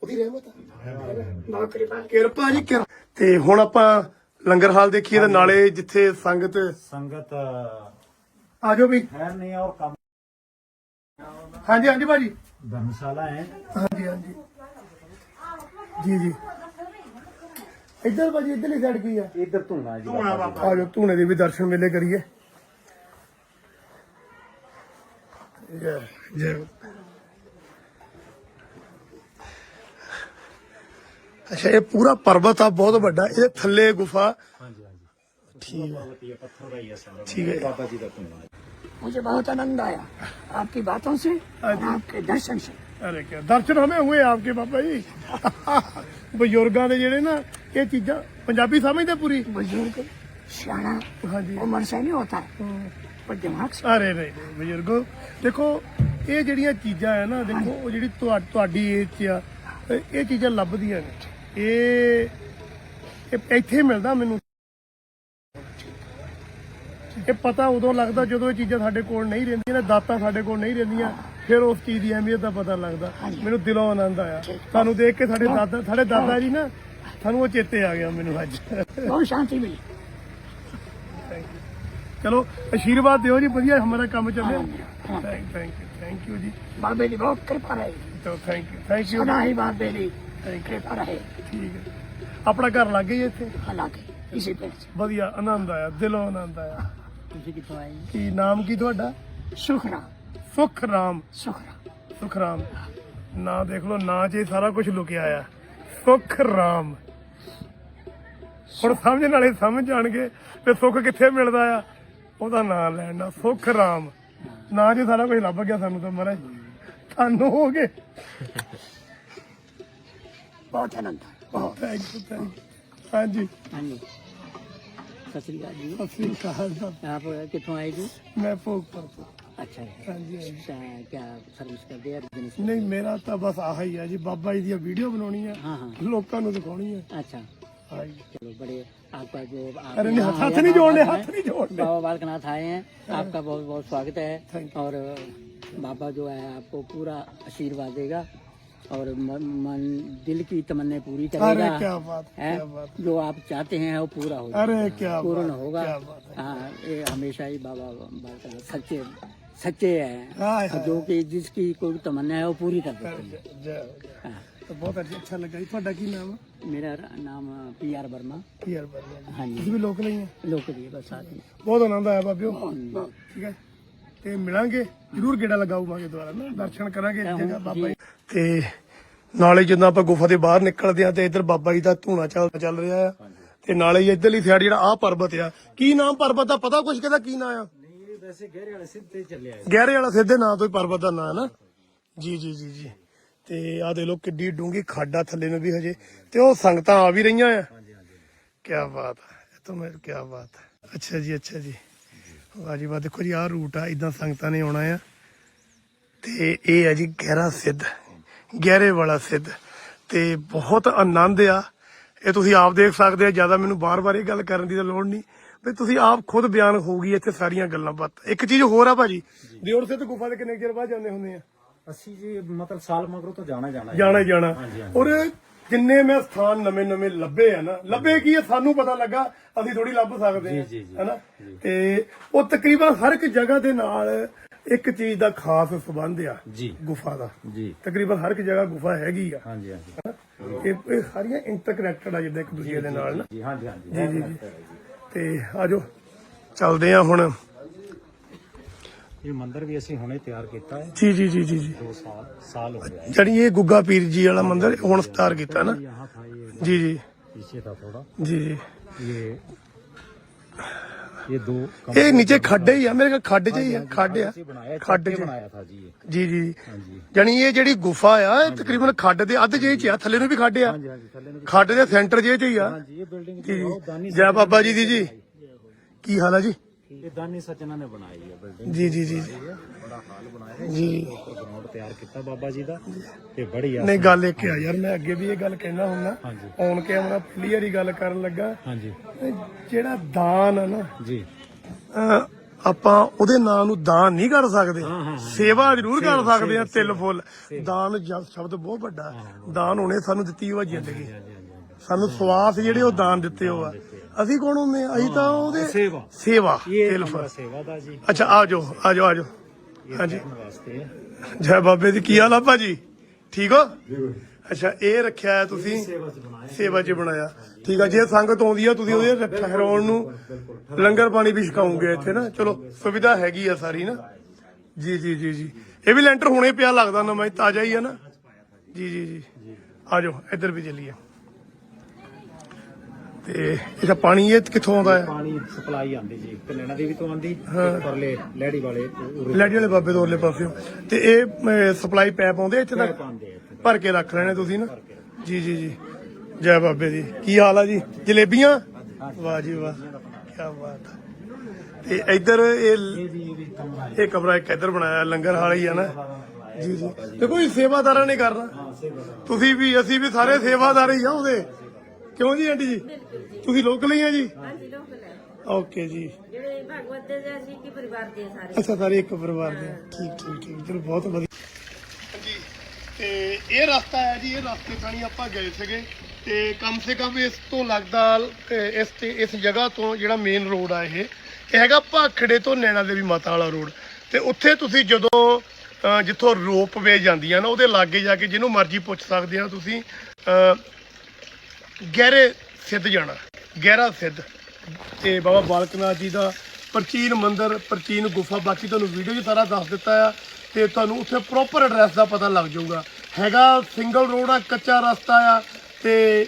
ਉਹਦੀ ਰਹਿਮਤ ਆ। ਬਹੁਤ ਕਿਰਪਾ। ਕਿਰਪਾ ਜੀ ਕਿਰ ਤੇ ਹੁਣ ਆਪਾਂ ਲੰਗਰ ਹਾਲ ਦੇਖੀਏ ਤੇ ਨਾਲੇ ਜਿੱਥੇ ਸੰਗਤ ਸੰਗਤ ਆ ਜਾਓ ਵੀ। ਹੈ ਨਹੀਂ ਔਰ ਕੰਮ ਹਾਂਜੀ ਹਾਂਜੀ ਭਾਜੀ। ਧਰਮਸ਼ਾਲਾ ਹੈ। ਹਾਂਜੀ ਹਾਂਜੀ। ਜੀ ਜੀ। ਇੱਧਰ ਭਾਜੀ ਇੱਧਰਲੀ ਸਾਈਡ ਕੀ ਆ? ਇਧਰ ਧੂਣਾ ਜੀ। ਧੂਣਾ ਆ ਜਾਓ ਧੂਣੇ ਦੇ ਵੀ ਦਰਸ਼ਨ ਮੇਲੇ ਕਰੀਏ। ਜੈ ਜੈ ਅੱਛਾ ਇਹ ਪੂਰਾ ਪਰਬਤ ਆ ਬਹੁਤ ਵੱਡਾ ਇਹਦੇ ਥੱਲੇ ਗੁਫਾ ਹਾਂਜੀ ਹਾਂਜੀ ਠੀਕ ਹੈ ਇਹ ਪੱਥਰ ਦਾ ਹੀ ਹੈ ਸਾਰਾ ਠੀਕ ਹੈ ਬਾਬਾ ਜੀ ਦਾ ਧੂਣਾ ਹੈ मुझे बहुत आनंद आया आपकी बातों से और आपके दर्शन से ਅਰੇ ਕਿਆ ਦਰਸ਼ਨ ਹਮੇ ਹੋਏ ਆਪਕੇ ਬਾਬਾ ਜੀ ਬਜ਼ੁਰਗਾਂ ਦੇ ਜਿਹੜੇ ਨਾ ਇਹ ਚੀਜ਼ਾਂ ਪੰਜਾਬੀ ਸਮਝਦੇ ਪੂਰੀ बुजुर्ग सियाना ਹਾਂਜੀ उम्र से नहीं होता ਭੱਜੇ ਮਾਰਕਸ ਅਰੇ ਨਹੀਂ ਨਹੀਂ, ਬਜ਼ੁਰਗੋ ਦੇਖੋ ਇਹ ਜਿਹੜੀਆਂ ਚੀਜ਼ਾਂ ਹੈ ਨਾ ਦੇਖੋ ਉਹ ਜਿਹੜੀ ਤੁਹਾ- ਤੁਹਾਡੀ ਏਜ 'ਚ ਆ ਇਹ- ਇਹ ਚੀਜ਼ਾਂ ਲੱਭਦੀਆਂ ਨੇ। ਇਹ ਇਹ ਇੱਥੇ ਜਦੋਂ ਇਹ ਚੀਜ਼ਾਂ ਸਾਡੇ ਕੋਲ ਨਹੀਂ ਰਹਿੰਦੀਆਂ ਨੇ ਦਾਤਾਂ ਸਾਡੇ ਕੋਲ ਨਹੀਂ ਰਹਿੰਦੀਆਂ ਫਿਰ ਉਸ ਚੀਜ਼ ਦੀ ਅਹਿਮੀਅਤ ਦਾ ਪਤਾ ਲੱਗਦਾ। ਮੈਨੂੰ ਦਿਲੋਂ ਆਨੰਦ ਆਇਆ। ਤੁਹਾਨੂੰ ਦੇਖ ਕੇ ਸਾਡੇ ਦਾਦਾ ਸਾਡੇ ਦਾਦਾ ਜੀ ਨਾ ਸਾਨੂੰ ਉਹ ਚੇਤੇ ਆ ਗਿਆ ਮੈਨੂੰ ਅੱਜ। ਚਲੋ ਅਸ਼ੀਰਵਾਦ ਦਿਓ ਜੀ ਵਧੀਆ ਹਮਾਰਾ ਕੰਮ ਚੱਲੇ। Thank thank you thank you ਜੀ। ਬਾਬੇ ਦੀ ਬਹੁਤ ਕਿਰਪਾ ਰਹੀ ਤੋ ਥੈਂਕ ਯੂ ਥੈਂਕ ਯੂ ਸਦਾ ਹੀ ਬਾਬੇ ਦੀ ਕਿਰਪਾ ਰਹੇ। ਠੀਕ ਹੈ। ਆਪਣਾ ਘਰ ਲੱਗ ਗਈ ਇੱਥੇ? ਹਾਲਾਂਕਿ ਇਸੇ ਪਿੰਡ ਵਧੀਆ ਆਨੰਦ ਆਇਆ ਦਿਲੋਂ ਆਨੰਦ ਆਇਆ। ਤੁਸੀਂ ਕਿੱਥੋਂ ਆਏ? ਕੀ ਨਾਮ ਕੀ ਤੁਹਾਡਾ? ਸੁਖਰਾਮ। ਸੁਖਰਾਮ। ਸੁਖਰਾਮ। ਸੁਖਰਾਮ। ਨਾ ਦੇਖ ਲੋ ਨਾ 'ਚ ਸਾਰਾ ਕੁਝ ਲੁਕਿਆ ਆ। ਸੁਖਰਾਮ। ਹੁਣ ਸਮਝਣ ਵਾਲੇ ਸਮਝ ਜਾਣਗੇ ਤੇ ਸੁਖ ਕਿੱਥੇ ਮਿਲਦਾ ਆ। ਉਹਦਾ ਨਾਮ ਲੈਣਾ ਸੁਖ ਰਾਮ। ਨਾ ਜੇ ਸਾਰਾ ਕੁਝ ਲੱਭ ਗਿਆ ਸਾਨੂੰ ਤਾਂ ਮਹਾਰਾਜ। ਤੁਹਾਨੂੰ ਹੋ ਗਏ। ਬਹੁਤ ਆਨੰਦ ਬਹੁਤ ਥੈਂਕ ਯੂ ਹਾਂਜੀ। ਹਾਂਜੀ। ਸਤਿ ਸ੍ਰੀ ਅਕਾਲ ਜੀ। ਸਤਿ ਸ੍ਰੀ ਅਕਾਲ ਕਿੱਥੋਂ ਆਏ ਜੀ? ਮੈਂ ਭੋਗਪੁਰ ਤੋਂ। ਅੱਛਾ ਹਾਂਜੀ ਕਿਆ ਸਰਵਿਸ ਕਰਦੇ ਆ? ਬਿਜ਼ਨਸ ਨਹੀਂ ਮੇਰਾ ਤਾਂ ਬਸ ਆਹ ਹੀ ਆ ਜੀ। ਬਾਬਾ ਜੀ ਦੀ ਵੀਡੀਓ ਬਣਾਉਣੀ ਆ ਲੋਕਾਂ ਨੂੰ ਦਿਖਾਉਣੀ ਆ ਅੱਛਾ। चलो बड़े आपका जो आप अरे नहीं, हाथ नहीं जोड़ने, बाबा हाथ नहीं जोड़ने। बाबा बालकनाथ आए हैं आपका बहुत बहुत स्वागत है। और बाबा जो है आपको पूरा आशीर्वाद देगा और मन, दिल की तमन्ने पूरी करेगा अरे क्या बात है? क्या बात। जो आप चाहते हैं वो पूरा हो अरे क्या पूर्ण होगा। है। हाँ ये हमेशा ही बाबा बालकनाथ सच्चे सच्चे हैं। जो कि जिसकी कोई तमन्ना है वो पूरी कर देते हैं हो। जय। हाँ। ਤਾਂ ਮੇਰਾ ਨਾਮ ਪੀ ਵਰਮਾ। ਕੀ ਯਾਰ ਹਾਂਜੀ। ਤੁਸੀਂ ਵੀ ਲੋਕ ਲਈ ਹੈ? ਲੋਕ ਦੀ ਬਸ ਆ ਬਹੁਤ ਆਨੰਦ ਆਇਆ ਬਾਬਿਓ। ਠੀਕ ਹੈ। ਤੇ ਮਿਲਾਂਗੇ ਜ਼ਰੂਰ ਗੇੜਾ ਲਗਾਉਵਾਂਗੇ ਦੁਬਾਰਾ ਨਾ? ਦਰਸ਼ਨ ਕਰਾਂਗੇ ਇੱਥੇ ਦਾ ਬਾਬਾ ਜੀ। ਤੇ ਨਾਲੇ ਜਦੋਂ ਆਪਾਂ ਗੁਫਾ ਦੇ ਬਾਹਰ ਨਿਕਲਦੇ ਆ ਤੇ ਇੱਧਰ ਬਾਬਾ ਜੀ ਦਾ ਧੂਣਾ ਚੱਲ ਚੱਲ ਰਿਹਾ ਆ। ਤੇ ਨਾਲੇ ਹੀ ਇੱਧਰਲੀ ਸਾਈਡ ਜਿਹੜਾ ਆਹ ਪਰਬਤ ਆ ਕੀ ਨਾਮ ਪਰਬਤ ਦਾ? ਪਤਾ ਕੁਛ ਕਿਹਦਾ ਕੀ ਨਾਮ ਆ? ਨਹੀਂ ਵੈਸੇ ਗਹਿਰੇ ਵਾਲੇ ਸਿੱਧੇ ਚੱਲਿਆ ਗਹਿਰੇ ਵਾਲਾ ਸਿੱਧੇ ਨਾਂ ਤੋਂ ਹੀ ਪਰਬਤ ਦਾ ਨਾਂ ਹੈ ਨਾ। ਜੀ ਜੀ ਜੀ ਜੀ। ਤੇ ਆ ਦੇ ਲੋ ਕਿੱਡੀ ਡੂੰਗੀ ਖਾਡਾ ਥੱਲੇ ਨੂੰ ਵੀ ਹਜੇ ਤੇ ਉਹ ਸੰਗਤਾਂ ਆ ਵੀ ਰਹੀਆਂ ਆ। ਕੀ ਬਾਤ ਹੈ ਇਹ ਤਾਂ ਮੇਰੇ ਕੀ ਬਾਤ ਹੈ ਅੱਛਾ ਜੀ ਅੱਛਾ ਜੀ। ਵਾਹ ਜੀ ਵਾਹ ਦੇਖੋ ਜੀ ਆਹ ਰੂਟ ਆ ਇਦਾਂ ਸੰਗਤਾਂ ਨੇ ਆਉਣਾ ਆ। ਤੇ ਇਹ ਹੈ ਜੀ ਗਹਿਰਾ ਸਿੱਧ ਗਹਿਰੇ ਵਾਲਾ ਸਿੱਧ। ਤੇ ਬਹੁਤ ਆਨੰਦ ਆ। ਇਹ ਤੁਸੀਂ ਆਪ ਦੇਖ ਸਕਦੇ ਆ ਜ਼ਿਆਦਾ ਮੈਨੂੰ ਬਾਰ-ਬਾਰ ਇਹ ਗੱਲ ਕਰਨ ਦੀ ਤਾਂ ਲੋੜ ਨਹੀਂ। ਵੀ ਤੁਸੀਂ ਆਪ ਖੁਦ ਬਿਆਨ ਹੋਊਗੀ ਇੱਥੇ ਸਾਰੀਆਂ ਗੱਲਾਂ ਬਾਤ। ਇੱਕ ਚੀਜ਼ ਹੋਰ ਆ ਭਾਜੀ ਦਿਓਰ ਸਿੱਧ ਗੁਫਾ ਦੇ ਕਿੰਨੇ ਚਿਰ ਬਾਅਦ ਜਾਂਦੇ ਹੁੰਦੇ ਆ? ਅਸੀਂ ਜੀ ਮਤਲਬ ਸਾਲ ਮਗਰੋਂ ਤਾਂ ਜਾਣਾ ਜਾਣਾ ਹੈ। ਜਾਣਾ ਹੀ ਜਾਣਾ। ਹਾਂਜੀ, ਹਾਂਜੀ। ਔਰ ਜਿੰਨੇ ਮੈਂ ਸਥਾਨ ਨਵੇਂ ਨਵੇਂ ਲੱਭੇ ਆ ਨਾ ਲੱਭੇ ਕੀ ਆ ਸਾਨੂੰ ਪਤਾ ਲੱਗਾ ਅਸੀਂ ਥੋੜੀ ਲੱਭ ਸਕਦੇ ਜੀ, ਜੀ। ਹੈਨਾ? ਤੇ ਉਹ ਤਕਰੀਬਨ ਹਰ ਇੱਕ ਜਗ੍ਹਾ ਦੇ ਨਾਲ ਇੱਕ ਚੀਜ਼ ਦਾ ਖਾਸ ਸੰਬੰਧ ਆ ਜੀ। ਗੁਫਾ ਦਾ। ਜੀ। ਤਕਰੀਬਨ ਹਰ ਇੱਕ ਜਗ੍ਹਾ ਗੁਫਾ ਹੈਗੀ ਆ। ਹਾਂਜੀ ਹਾਂਜੀ? ਇਹ ਇਹ ਸਾਰੀਆਂ ਇੰਟਰਕਨੈਕਟਡ ਆ ਜਿੱਦਾਂ ਇੱਕ ਦੂਜੇ ਦੇ ਨਾਲ ਨਾ। ਜੀ ਹਾਂਜੀ ਹਾਂਜੀ। ਜੀ ਜੀ ਜੀ। ਤੇ ਆਜੋ ਚੱਲਦੇ ਆ ਹੁਣ। ਇਹ ਮੰਦਿਰ ਵੀ ਅਸੀਂ ਹੁਣੇ ਤਿਆਰ ਕੀਤਾ ਹੈ ਜੀ ਜੀ ਜੀ ਜੀ ਜੀ 2 ਸਾਲ ਸਾਲ ਹੋ गया है ਜਣੀ ਇਹ ਗੁੱਗਾ ਪੀਰ ਜੀ ਵਾਲਾ ਮੰਦਿਰ ਹੁਣ ਸਟਾਰ ਕੀਤਾ ਨਾ यहाँ था ये ਜੀ ਜੀ पीछे था थोड़ा ਜੀ ਜੀ ये ये दो ਇਹ ਨੀਚੇ ਖੱਡ ਹੀ ਆ ਮੇਰੇ ਖਿਆਲ ਖੱਡ ਚ ਹੀ ਆ ਖੱਡ ਆ से बनाया खड्ड खड्ड च। बनाया था जी ये ਜੀ ਜੀ हाँ जी ਜਾਣੀ ਇਹ ਜਿਹੜੀ ਗੁਫਾ ਆ ਇਹ ਤਕਰੀਬਨ ਖੱਡ ਦੇ ਅੱਧ ਜੇ ਚ ਆ ਥੱਲੇ ਨੂੰ ਵੀ ਖੱਡ ਆ हाँ जी हाँ जी थल्ले ने ਖੱਡ ਦੇ ਸੈਂਟਰ ਜੇ ਚ ਹੀ ਆ हाँ जी ये बिल्डिंग ਜੀ जो दानी ਜੈ ਬਾਬਾ ਜੀ ਦੀ ਜੀ ਕੀ ਹਾਲ ਆ ਜੀ ਜਿਹੜਾ ਦਾਨ ਆ ਆਪਾਂ ਉਹਦੇ ਨਾਂ ਨੂੰ ਦਾਨ ਨਹੀਂ ਕਰ ਸਕਦੇ। ਸੇਵਾ ਜ਼ਰੂਰ ਕਰ ਸਕਦੇ ਆ ਤਿਲ ਫੁੱਲ। ਦਾਨ ਜਦ ਸ਼ਬਦ ਬਹੁਤ ਵੱਡਾ। ਦਾਨ ਉਹਨੇ ਸਾਨੂੰ ਦਿੱਤੀ ਹੋਆ ਜ਼ਿੰਦਗੀ। ਸਾਨੂੰ ਸਵਾਸ ਜਿਹੜੇ ਉਹ ਦਾਨ ਦਿੱਤੇ ਹੋਆ ਅਸੀਂ ਕੌਣ ਹੁੰਦੇ ਆ? ਅਸੀਂ ਤਾਂ ਉਹਦੇ ਸੇਵਾ। ਸੇਵਾ ਸੇਵਾ ਦਾ ਜੀ। ਅੱਛਾ ਆ ਜਾਓ ਆ ਜਾਓ ਆ ਜਾਓ। ਵਾਸਤੇ ਹੈ। ਜੈ ਬਾਬੇ ਦੀ ਕੀ ਹਾਲ ਆ ਭਾਜੀ? ਠੀਕ ਹੋ? ਅੱਛਾ ਇਹ ਰੱਖਿਆ ਹੈ ਤੁਸੀਂ? ਸੇਵਾ ਚ ਬਣਾਇਆ। ਸੇਵਾ 'ਚ ਬਣਾਇਆ। ਠੀਕ ਆ ਜੇ ਸੰਗਤ ਆਉਂਦੀ ਆ ਤੁਸੀਂ ਉਹਦੇ ਠਹਿਰਾਉਣ ਨੂੰ ਲੰਗਰ ਪਾਣੀ ਵੀ ਛਕਾਉਂਗੇ ਇੱਥੇ ਨਾ? ਚਲੋ ਸੁਵਿਧਾ ਹੈਗੀ ਆ ਸਾਰੀ ਨਾ। ਜੀ ਜੀ ਜੀ ਜੀ। ਇਹ ਵੀ ਲੈਂਟਰ ਹੁਣੇ ਪਿਆ ਲੱਗਦਾ ਨਵਾਂ ਹੀ ਤਾਜ਼ਾ ਹੀ ਆ ਨਾ। ਜੀ ਜੀ ਜੀ। ਆ ਜਾਓ ਇੱਧਰ ਵੀ ਚੱਲੀਏ। ਤੇ ਇਹਦਾ ਪਾਣੀ ਇਹ ਕਿੱਥੋਂ ਆਉਂਦਾ ਹੈ? ਪਾਣੀ ਸਪਲਾਈ ਆਂਦੀ ਜੀ ਕਨੇਡਾ ਦੀ ਵੀ ਤੋਂ ਤੇ ਪਰਲੇ ਲੈੜੀ ਵਾਲੇ ਲੈਡੀ ਵਾਲੇ ਬਾਬੇ ਤੋਂ ਉਰਲੇ ਪਾਸਿਓਂ। ਤੇ ਇਹ ਸਪਲਾਈ ਪੈਪ ਆਉਂਦੇ ਇੱਥੇ ਤੱਕ। ਭਰ ਕੇ ਰੱਖ ਲੈਣੇ ਤੁਸੀਂ ਨਾ? ਜੀ ਜੀ ਜੀ। ਜੈ ਬਾਬੇ ਦੀ। ਕੀ ਹਾਲ ਆ ਜੀ? ਜਲੇਬੀਆਂ? ਵਾਹ ਜੀ ਵਾਹ। ਕੀ ਬਾਤ ਹੈ ਤੇ ਇੱਧਰ ਇਹ ਇਹ ਕਮਰਾ ਇੱਕ ਇੱਧਰ ਬਣਾਇਆ ਲੰਗਰ ਹਾਲ ਹੀ ਆ ਨਾ। ਜੀ ਜੀ। ਦੇਖੋ ਇਹ ਸੇਵਾਦਾਰਾਂ ਨੇ ਕਰਨਾ? ਤੁਸੀਂ ਵੀ ਅਸੀਂ ਵੀ ਸਾਰੇ ਸੇਵਾਦਾਰ ਹੀ ਆ ਉਹਦੇ। ਕਿਉਂ ਜੀ ਆਂਟੀ ਜੀ? ਤੁਸੀਂ ਲੋਕਲ ਹੀ ਆ ਜੀ? ਹਾਂਜੀ ਲੋਕਲ ਹੈ। ਓਕੇ ਜੀ। ਜਿਹੜੇ ਭਗਵਤ ਦੇ ਜੀ ਅਸੀਂ ਕੀ ਪਰਿਵਾਰ ਦੇ ਸਾਰੇ। ਅੱਛਾ ਸਾਰੇ ਇੱਕ ਪਰਿਵਾਰ ਦੇ ਠੀਕ ਠੀਕ ਠੀਕ। ਚਲੋ ਬਹੁਤ ਵਧੀਆ। ਹਾਂਜੀ ਤੇ ਇਹ ਰਸਤਾ ਹੈ ਜੀ ਇਹ ਰਸਤੇ ਥਾਣੀ ਆਪਾਂ ਗਏ ਸੀਗੇ। ਤੇ ਕਮ ਸੇ ਕਮ ਇਸ ਤੋਂ ਲੱਗਦਾ ਇਸ ਤੇ ਇਸ ਜਗ੍ਹਾ ਤੋਂ ਜਿਹੜਾ ਮੇਨ ਰੋਡ ਆ ਇਹ ਇਹ ਹੈਗਾ ਭਾਖੜੇ ਤੋਂ ਨੈਣਾ ਦੇਵੀ ਮਾਤਾ ਵਾਲਾ ਰੋਡ ਤੇ ਉੱਥੇ ਤੁਸੀਂ ਜਦੋਂ ਅ, ਜਿੱਥੋਂ ਰੋਪਵੇ ਜਾਂਦੀਆਂ ਨਾ ਉਹਦੇ ਲਾਗੇ ਜਾ ਕੇ ਜਿਹਨੂੰ ਮਰਜ਼ੀ ਪੁੱਛ ਸਕਦੇ ਆ ਤੁਸੀਂ। ਅ, ਗਹਿਰੇ ਸਿੱਧ ਜਾਣਾ, ਗਹਿਰਾ ਸਿੱਧ। ਤੇ ਬਾਬਾ ਬਾਲਕ ਨਾਥ ਜੀ ਦਾ ਪ੍ਰਾਚੀਨ ਮੰਦਿਰ, ਪ੍ਰਾਚੀਨ ਗੁਫਾ, ਬਾਕੀ ਤੁਹਾਨੂੰ ਵੀਡੀਓ 'ਚ ਸਾਰਾ ਦੱਸ ਦਿੱਤਾ ਆ ਤੇ ਤੁਹਾਨੂੰ ਉੱਥੇ ਪ੍ਰੋਪਰ ਐਡਰੈਸ ਦਾ ਪਤਾ ਲੱਗ ਜਾਊਗਾ। ਹੈਗਾ ਸਿੰਗਲ ਰੋਡ ਆ, ਕੱਚਾ ਰਸਤਾ ਆ ਤੇ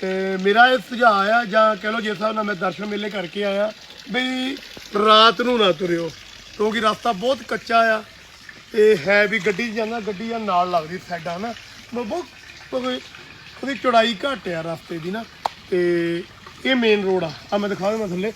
ਤੇ ਮੇਰਾ ਇਹ ਸੁਝਾਅ ਆ ਜਾਂ ਕਹ ਲਓ ਜਿਸ ਹਿਸਾਬ ਨਾਲ ਮੈਂ ਦਰਸ਼ਨ ਮੇਲੇ ਕਰਕੇ ਆਇਆ ਵੀ ਰਾਤ ਨੂੰ ਨਾ ਤੁਰਿਓ, ਕਿਉਂਕਿ ਰਸਤਾ ਬਹੁਤ ਕੱਚਾ ਆ ਤੇ ਹੈ ਵੀ ਗੱਡੀ 'ਚ ਜਾਂਦਾ ਗੱਡੀ ਆ ਨਾਲ ਲੱਗਦੀ ਸਾਈਡਾਂ ਨਾ ਬਹੁਤ ਬਹੁਤ- ਉਹਦੀ ਚੌੜਾਈ ਘੱਟ ਆ ਰਸਤੇ ਦੀ ਨਾ, ਤੇ ਇਹ ਮੇਨ ਰੋਡ ਆ। ਆ ਮੈਂ ਦਿਖਾ ਦਿੰਦਾ ਥੱਲੇ।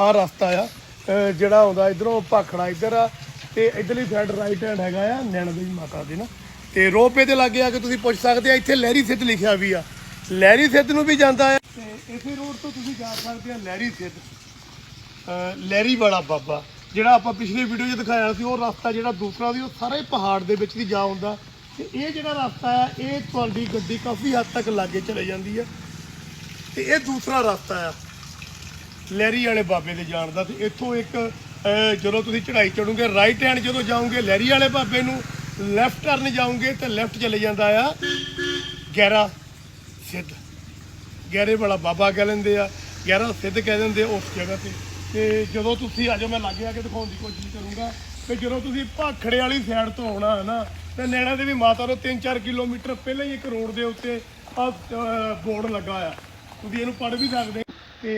ਆ ਰਸਤਾ ਆ, ਅਹ ਜਿਹੜਾ ਆਉਂਦਾ ਇਧਰੋਂ ਭਾਖੜਾ ਇੱਧਰ ਆ, ਤੇ ਇਧਰਲੀ ਸਾਈਡ ਰਾਈਟ ਹੈਂਡ ਹੈਗਾ ਆ ਨੈਣ ਦੇਵੀ ਮਾਤਾ ਦੇ ਨਾ। ਤੇ ਰੋਪੇ 'ਤੇ ਲਾਗੇ ਆ ਕੇ ਤੁਸੀਂ ਪੁੱਛ ਸਕਦੇ ਆ, ਇੱਥੇ ਲਹਿਰੀ ਸਿੱਧ ਲਿਖਿਆ ਵੀ ਆ। ਲਹਿਰੀ ਸਿੱਧ ਨੂੰ ਵੀ ਜਾਂਦਾ ਆ। ਤੇ ਇਸੇ ਰੋਡ ਤੋਂ ਤੁਸੀਂ ਜਾ ਸਕਦੇ ਆ ਲਹਿਰੀ ਸਿੱਧ। ਅਹ ਲਹਿਰੀ ਵਾਲਾ ਬਾਬਾ, ਜਿਹੜਾ ਆਪਾਂ ਪਿਛਲੀ ਵੀਡੀਓ 'ਚ ਦਿਖਾਇਆ ਸੀ, ਉਹ ਰਸਤਾ ਜਿਹੜਾ ਦੂਸਰਾ ਸੀ, ਉਹ ਸਾਰੇ ਪਹਾੜ ਦੇ ਵਿੱਚ ਦੀ ਜਾ ਹੁੰਦਾ ਤੇ ਇਹ ਜਿਹੜਾ ਰਸਤਾ ਆ ਇਹ ਤੁਹਾਡੀ ਗੱਡੀ ਕਾਫੀ ਹੱਦ ਤੱਕ ਲਾਗੇ ਚਲੇ ਜਾਂਦੀ ਆ ਤੇ ਇਹ ਦੂਸਰਾ ਰਸਤਾ ਆ ਲਹਿਰੀ ਵਾਲੇ ਬਾਬੇ ਦੇ ਜਾਣ ਦਾ। ਤੇ ਇੱਥੋਂ ਇੱਕ ਜਦੋਂ ਤੁਸੀਂ ਚੜ੍ਹਾਈ ਚੜੋਗੇ ਰਾਈਟ ਹੈਂਡ ਜਦੋਂ ਜਾਓਗੇ, ਲਹਿਰੀ ਵਾਲੇ ਬਾਬੇ ਨੂੰ ਲੈਫਟ ਟਰਨ ਜਾਓਗੇ, ਤੇ ਲੈਫਟ ਚਲੇ ਜਾਂਦਾ ਆ। ਗਹਿਰਾ, ਸਿੱਧ। ਗਹਿਰੇ ਵਾਲਾ ਬਾਬਾ ਕਹਿ ਲੈਂਦੇ ਆ, ਗਹਿਰਾ, ਸਿੱਧ ਕਹਿ ਦਿੰਦੇ ਉਸ ਜਗ੍ਹਾ ਤੇ। ਤੇ ਜਦੋਂ ਤੁਸੀਂ ਆ ਜਾਓ, ਮੈਂ ਲਾਗੇ ਆ ਕੇ ਦਿਖਾਉਣ ਦੀ ਕੋਸ਼ਿਸ਼ ਕਰੂੰਗਾ ਤੇ ਜਦੋਂ ਤੁਸੀਂ ਭਾਖੜੇ ਵਾਲੀ ਸਾਈਡ ਤੋਂ ਆਉਣਾ ਹੈ ਨਾ ਤੇ ਨੈਣਾ ਦੇਵੀ ਮਾਤਾ ਤੋਂ 3-4 ਕਿਲੋਮੀਟਰ ਪਹਿਲਾਂ ਹੀ ਇੱਕ ਰੋਡ ਦੇ ਉੱਤੇ ਆ ਬੋਰਡ ਲੱਗਾ ਆ ਤੁਸੀਂ ਇਹਨੂੰ ਪੜ੍ਹ ਵੀ ਸਕਦੇ ਤੇ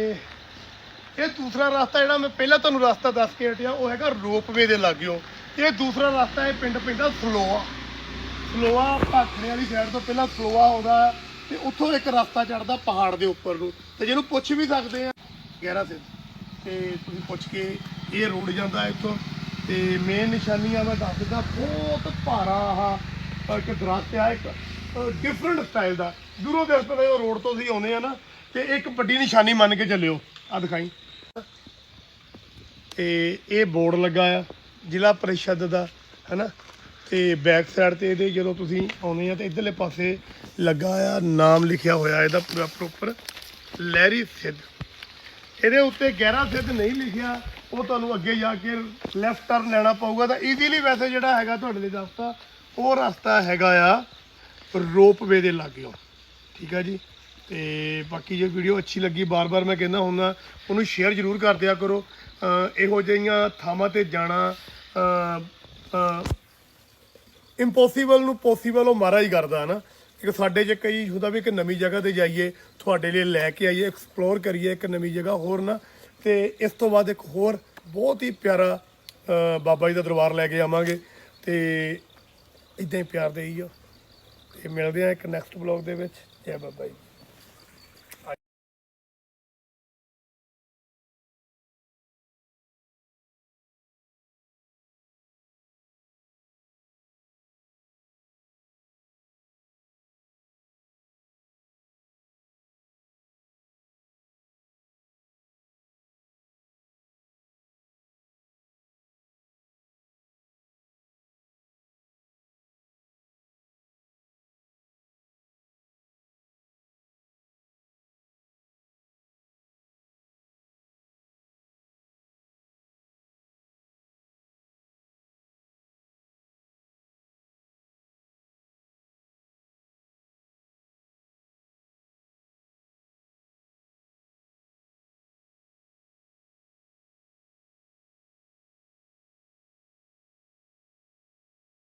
ਇਹ ਦੂਸਰਾ ਰਸਤਾ ਜਿਹੜਾ ਮੈਂ ਪਹਿਲਾਂ ਤੁਹਾਨੂੰ ਰਸਤਾ ਦੱਸ ਕੇ ਹਟਿਆ, ਉਹ ਹੈਗਾ ਰੋਪਵੇ ਦੇ ਲਾਗਿਓ। ਇਹ ਦੂਸਰਾ ਰਸਤਾ ਇਹ ਪਿੰਡ ਪੈਂਦਾ ਸਲੋਆ ਸਲੋਆ ਭਾਖੜੇ ਵਾਲੀ ਸਾਈਡ ਤੋਂ ਪਹਿਲਾਂ ਸਲੋਆ ਆਉਂਦਾ ਹੈ ਤੇ ਉੱਥੋਂ ਇੱਕ ਰਸਤਾ ਚੜਦਾ ਪਹਾੜ ਦੇ ਉੱਪਰ ਨੂੰ। ਤੇ ਜਿਹਨੂੰ ਪੁੱਛ ਵੀ ਸਕਦੇ ਆ, ਗਹਿਰਾ ਸਿੰਘ ਤੇ ਤੁਸੀਂ ਪੁੱਛ ਕੇ ਇਹ ਰੋਡ ਜਾਂਦਾ ਇੱਥੋਂ। ਤੇ ਮੇਨ ਨਿਸ਼ਾਨੀ ਆ ਮੈਂ ਦੱਸ ਦਿੱਤਾ ਬਹੁਤ ਭਾਰਾ ਆਹ ਇੱਕ ਦਰਖਤ ਆ, ਇੱਕ ਡਿਫਰੈਂਟ ਸਟਾਈਲ ਦਾ। ਦੂਰੋਂ ਦੇਖਦੇ ਨੇ ਰੋਡ ਤੋਂ ਅਸੀਂ ਆਉਂਦੇ ਆ ਨਾ, ਤੇ ਇੱਕ ਵੱਡੀ ਨਿਸ਼ਾਨੀ ਮੰਨ ਕੇ ਚੱਲਿਓ। ਆ ਦਿਖਾਈ। ਤੇ ਇਹ ਬੋਰਡ ਲੱਗਾ ਆ, ਜ਼ਿਲ੍ਹਾ ਪਰਿਸ਼ਦ ਦਾ, ਹੈਨਾ? ਤੇ ਬੈਕ ਸਾਈਡ ਤੇ ਇਹਦੇ ਜਦੋਂ ਤੁਸੀਂ ਆਉਂਦੇ ਆ, ਤੇ ਇਧਰਲੇ ਪਾਸੇ ਲੱਗਾ ਆ, ਨਾਮ ਲਿਖਿਆ ਹੋਇਆ ਇਹਦਾ ਪੂਰਾ ਪ੍ਰੋਪਰ ਲਹਿਰੀ ਸਿੱਧ। ਇਹਦੇ ਉੱਤੇ ਗਹਿਰਾ ਸਿੱਧ ਨਹੀਂ ਲਿਖਿਆ ਉਹ ਤੁਹਾਨੂੰ ਅੱਗੇ ਜਾ ਕੇ ਲੈਫਟ ਟਰਨ ਲੈਣਾ ਪਊਗਾ ਤਾਂ ਈਜ਼ੀਲੀ ਵੈਸੇ ਜਿਹੜਾ ਹੈਗਾ ਤੁਹਾਡੇ ਲਈ ਰਸਤਾ, ਉਹ ਰਸਤਾ ਹੈਗਾ ਆ ਰੋਪਵੇ ਦੇ ਲਾਗੇ ਠੀਕ ਆ ਜੀ? ਤੇ ਬਾਕੀ ਜੇ ਵੀਡੀਓ ਅੱਛੀ ਲੱਗੀ, ਬਾਰ-ਬਾਰ ਮੈਂ ਕਹਿੰਦਾ ਹੁੰਦਾ, ਉਹਨੂੰ ਸ਼ੇਅਰ ਜ਼ਰੂਰ ਕਰ ਦਿਆ ਕਰੋ। ਇਹੋ ਜਿਹੀਆਂ ਥਾਵਾਂ ਤੇ ਜਾਣਾ ਇੰਪੋਸੀਬਲ ਨੂੰ ਪੋਸੀਬਲ ਉਹ ਮਾਰਾ ਹੀ ਕਰਦਾ ਨਾ ਕਿ ਸਾਡੇ 'ਚ ਕਈ ਹੁੰਦਾ ਵੀ ਇੱਕ ਨਵੀਂ ਜਗ੍ਹਾ ਤੇ ਜਾਈਏ, ਤੁਹਾਡੇ ਲਈ ਲੈ ਕੇ ਆਈਏ ਐਕਸਪਲੋਰ ਕਰੀਏ ਇੱਕ ਨਵੀਂ ਜਗ੍ਹਾ, ਹੋਰ ਨਾ ਤੇ ਇਸ ਤੋਂ ਬਾਅਦ ਇੱਕ ਹੋਰ ਬਹੁਤ ਹੀ ਪਿਆਰਾ ਬਾਬਾ ਜੀ ਦਾ ਦਰਬਾਰ ਲੈ ਕੇ ਆਵਾਂਗੇ ਤੇ ਇਦਾਂ ਹੀ ਪਿਆਰ ਦੇਈਓ ਤੇ ਮਿਲਦੇ ਆ ਇੱਕ ਨੈਕਸਟ ਬਲੌਗ ਦੇ ਵਿੱਚ। ਜੈ ਬਾਬਾ ਜੀ।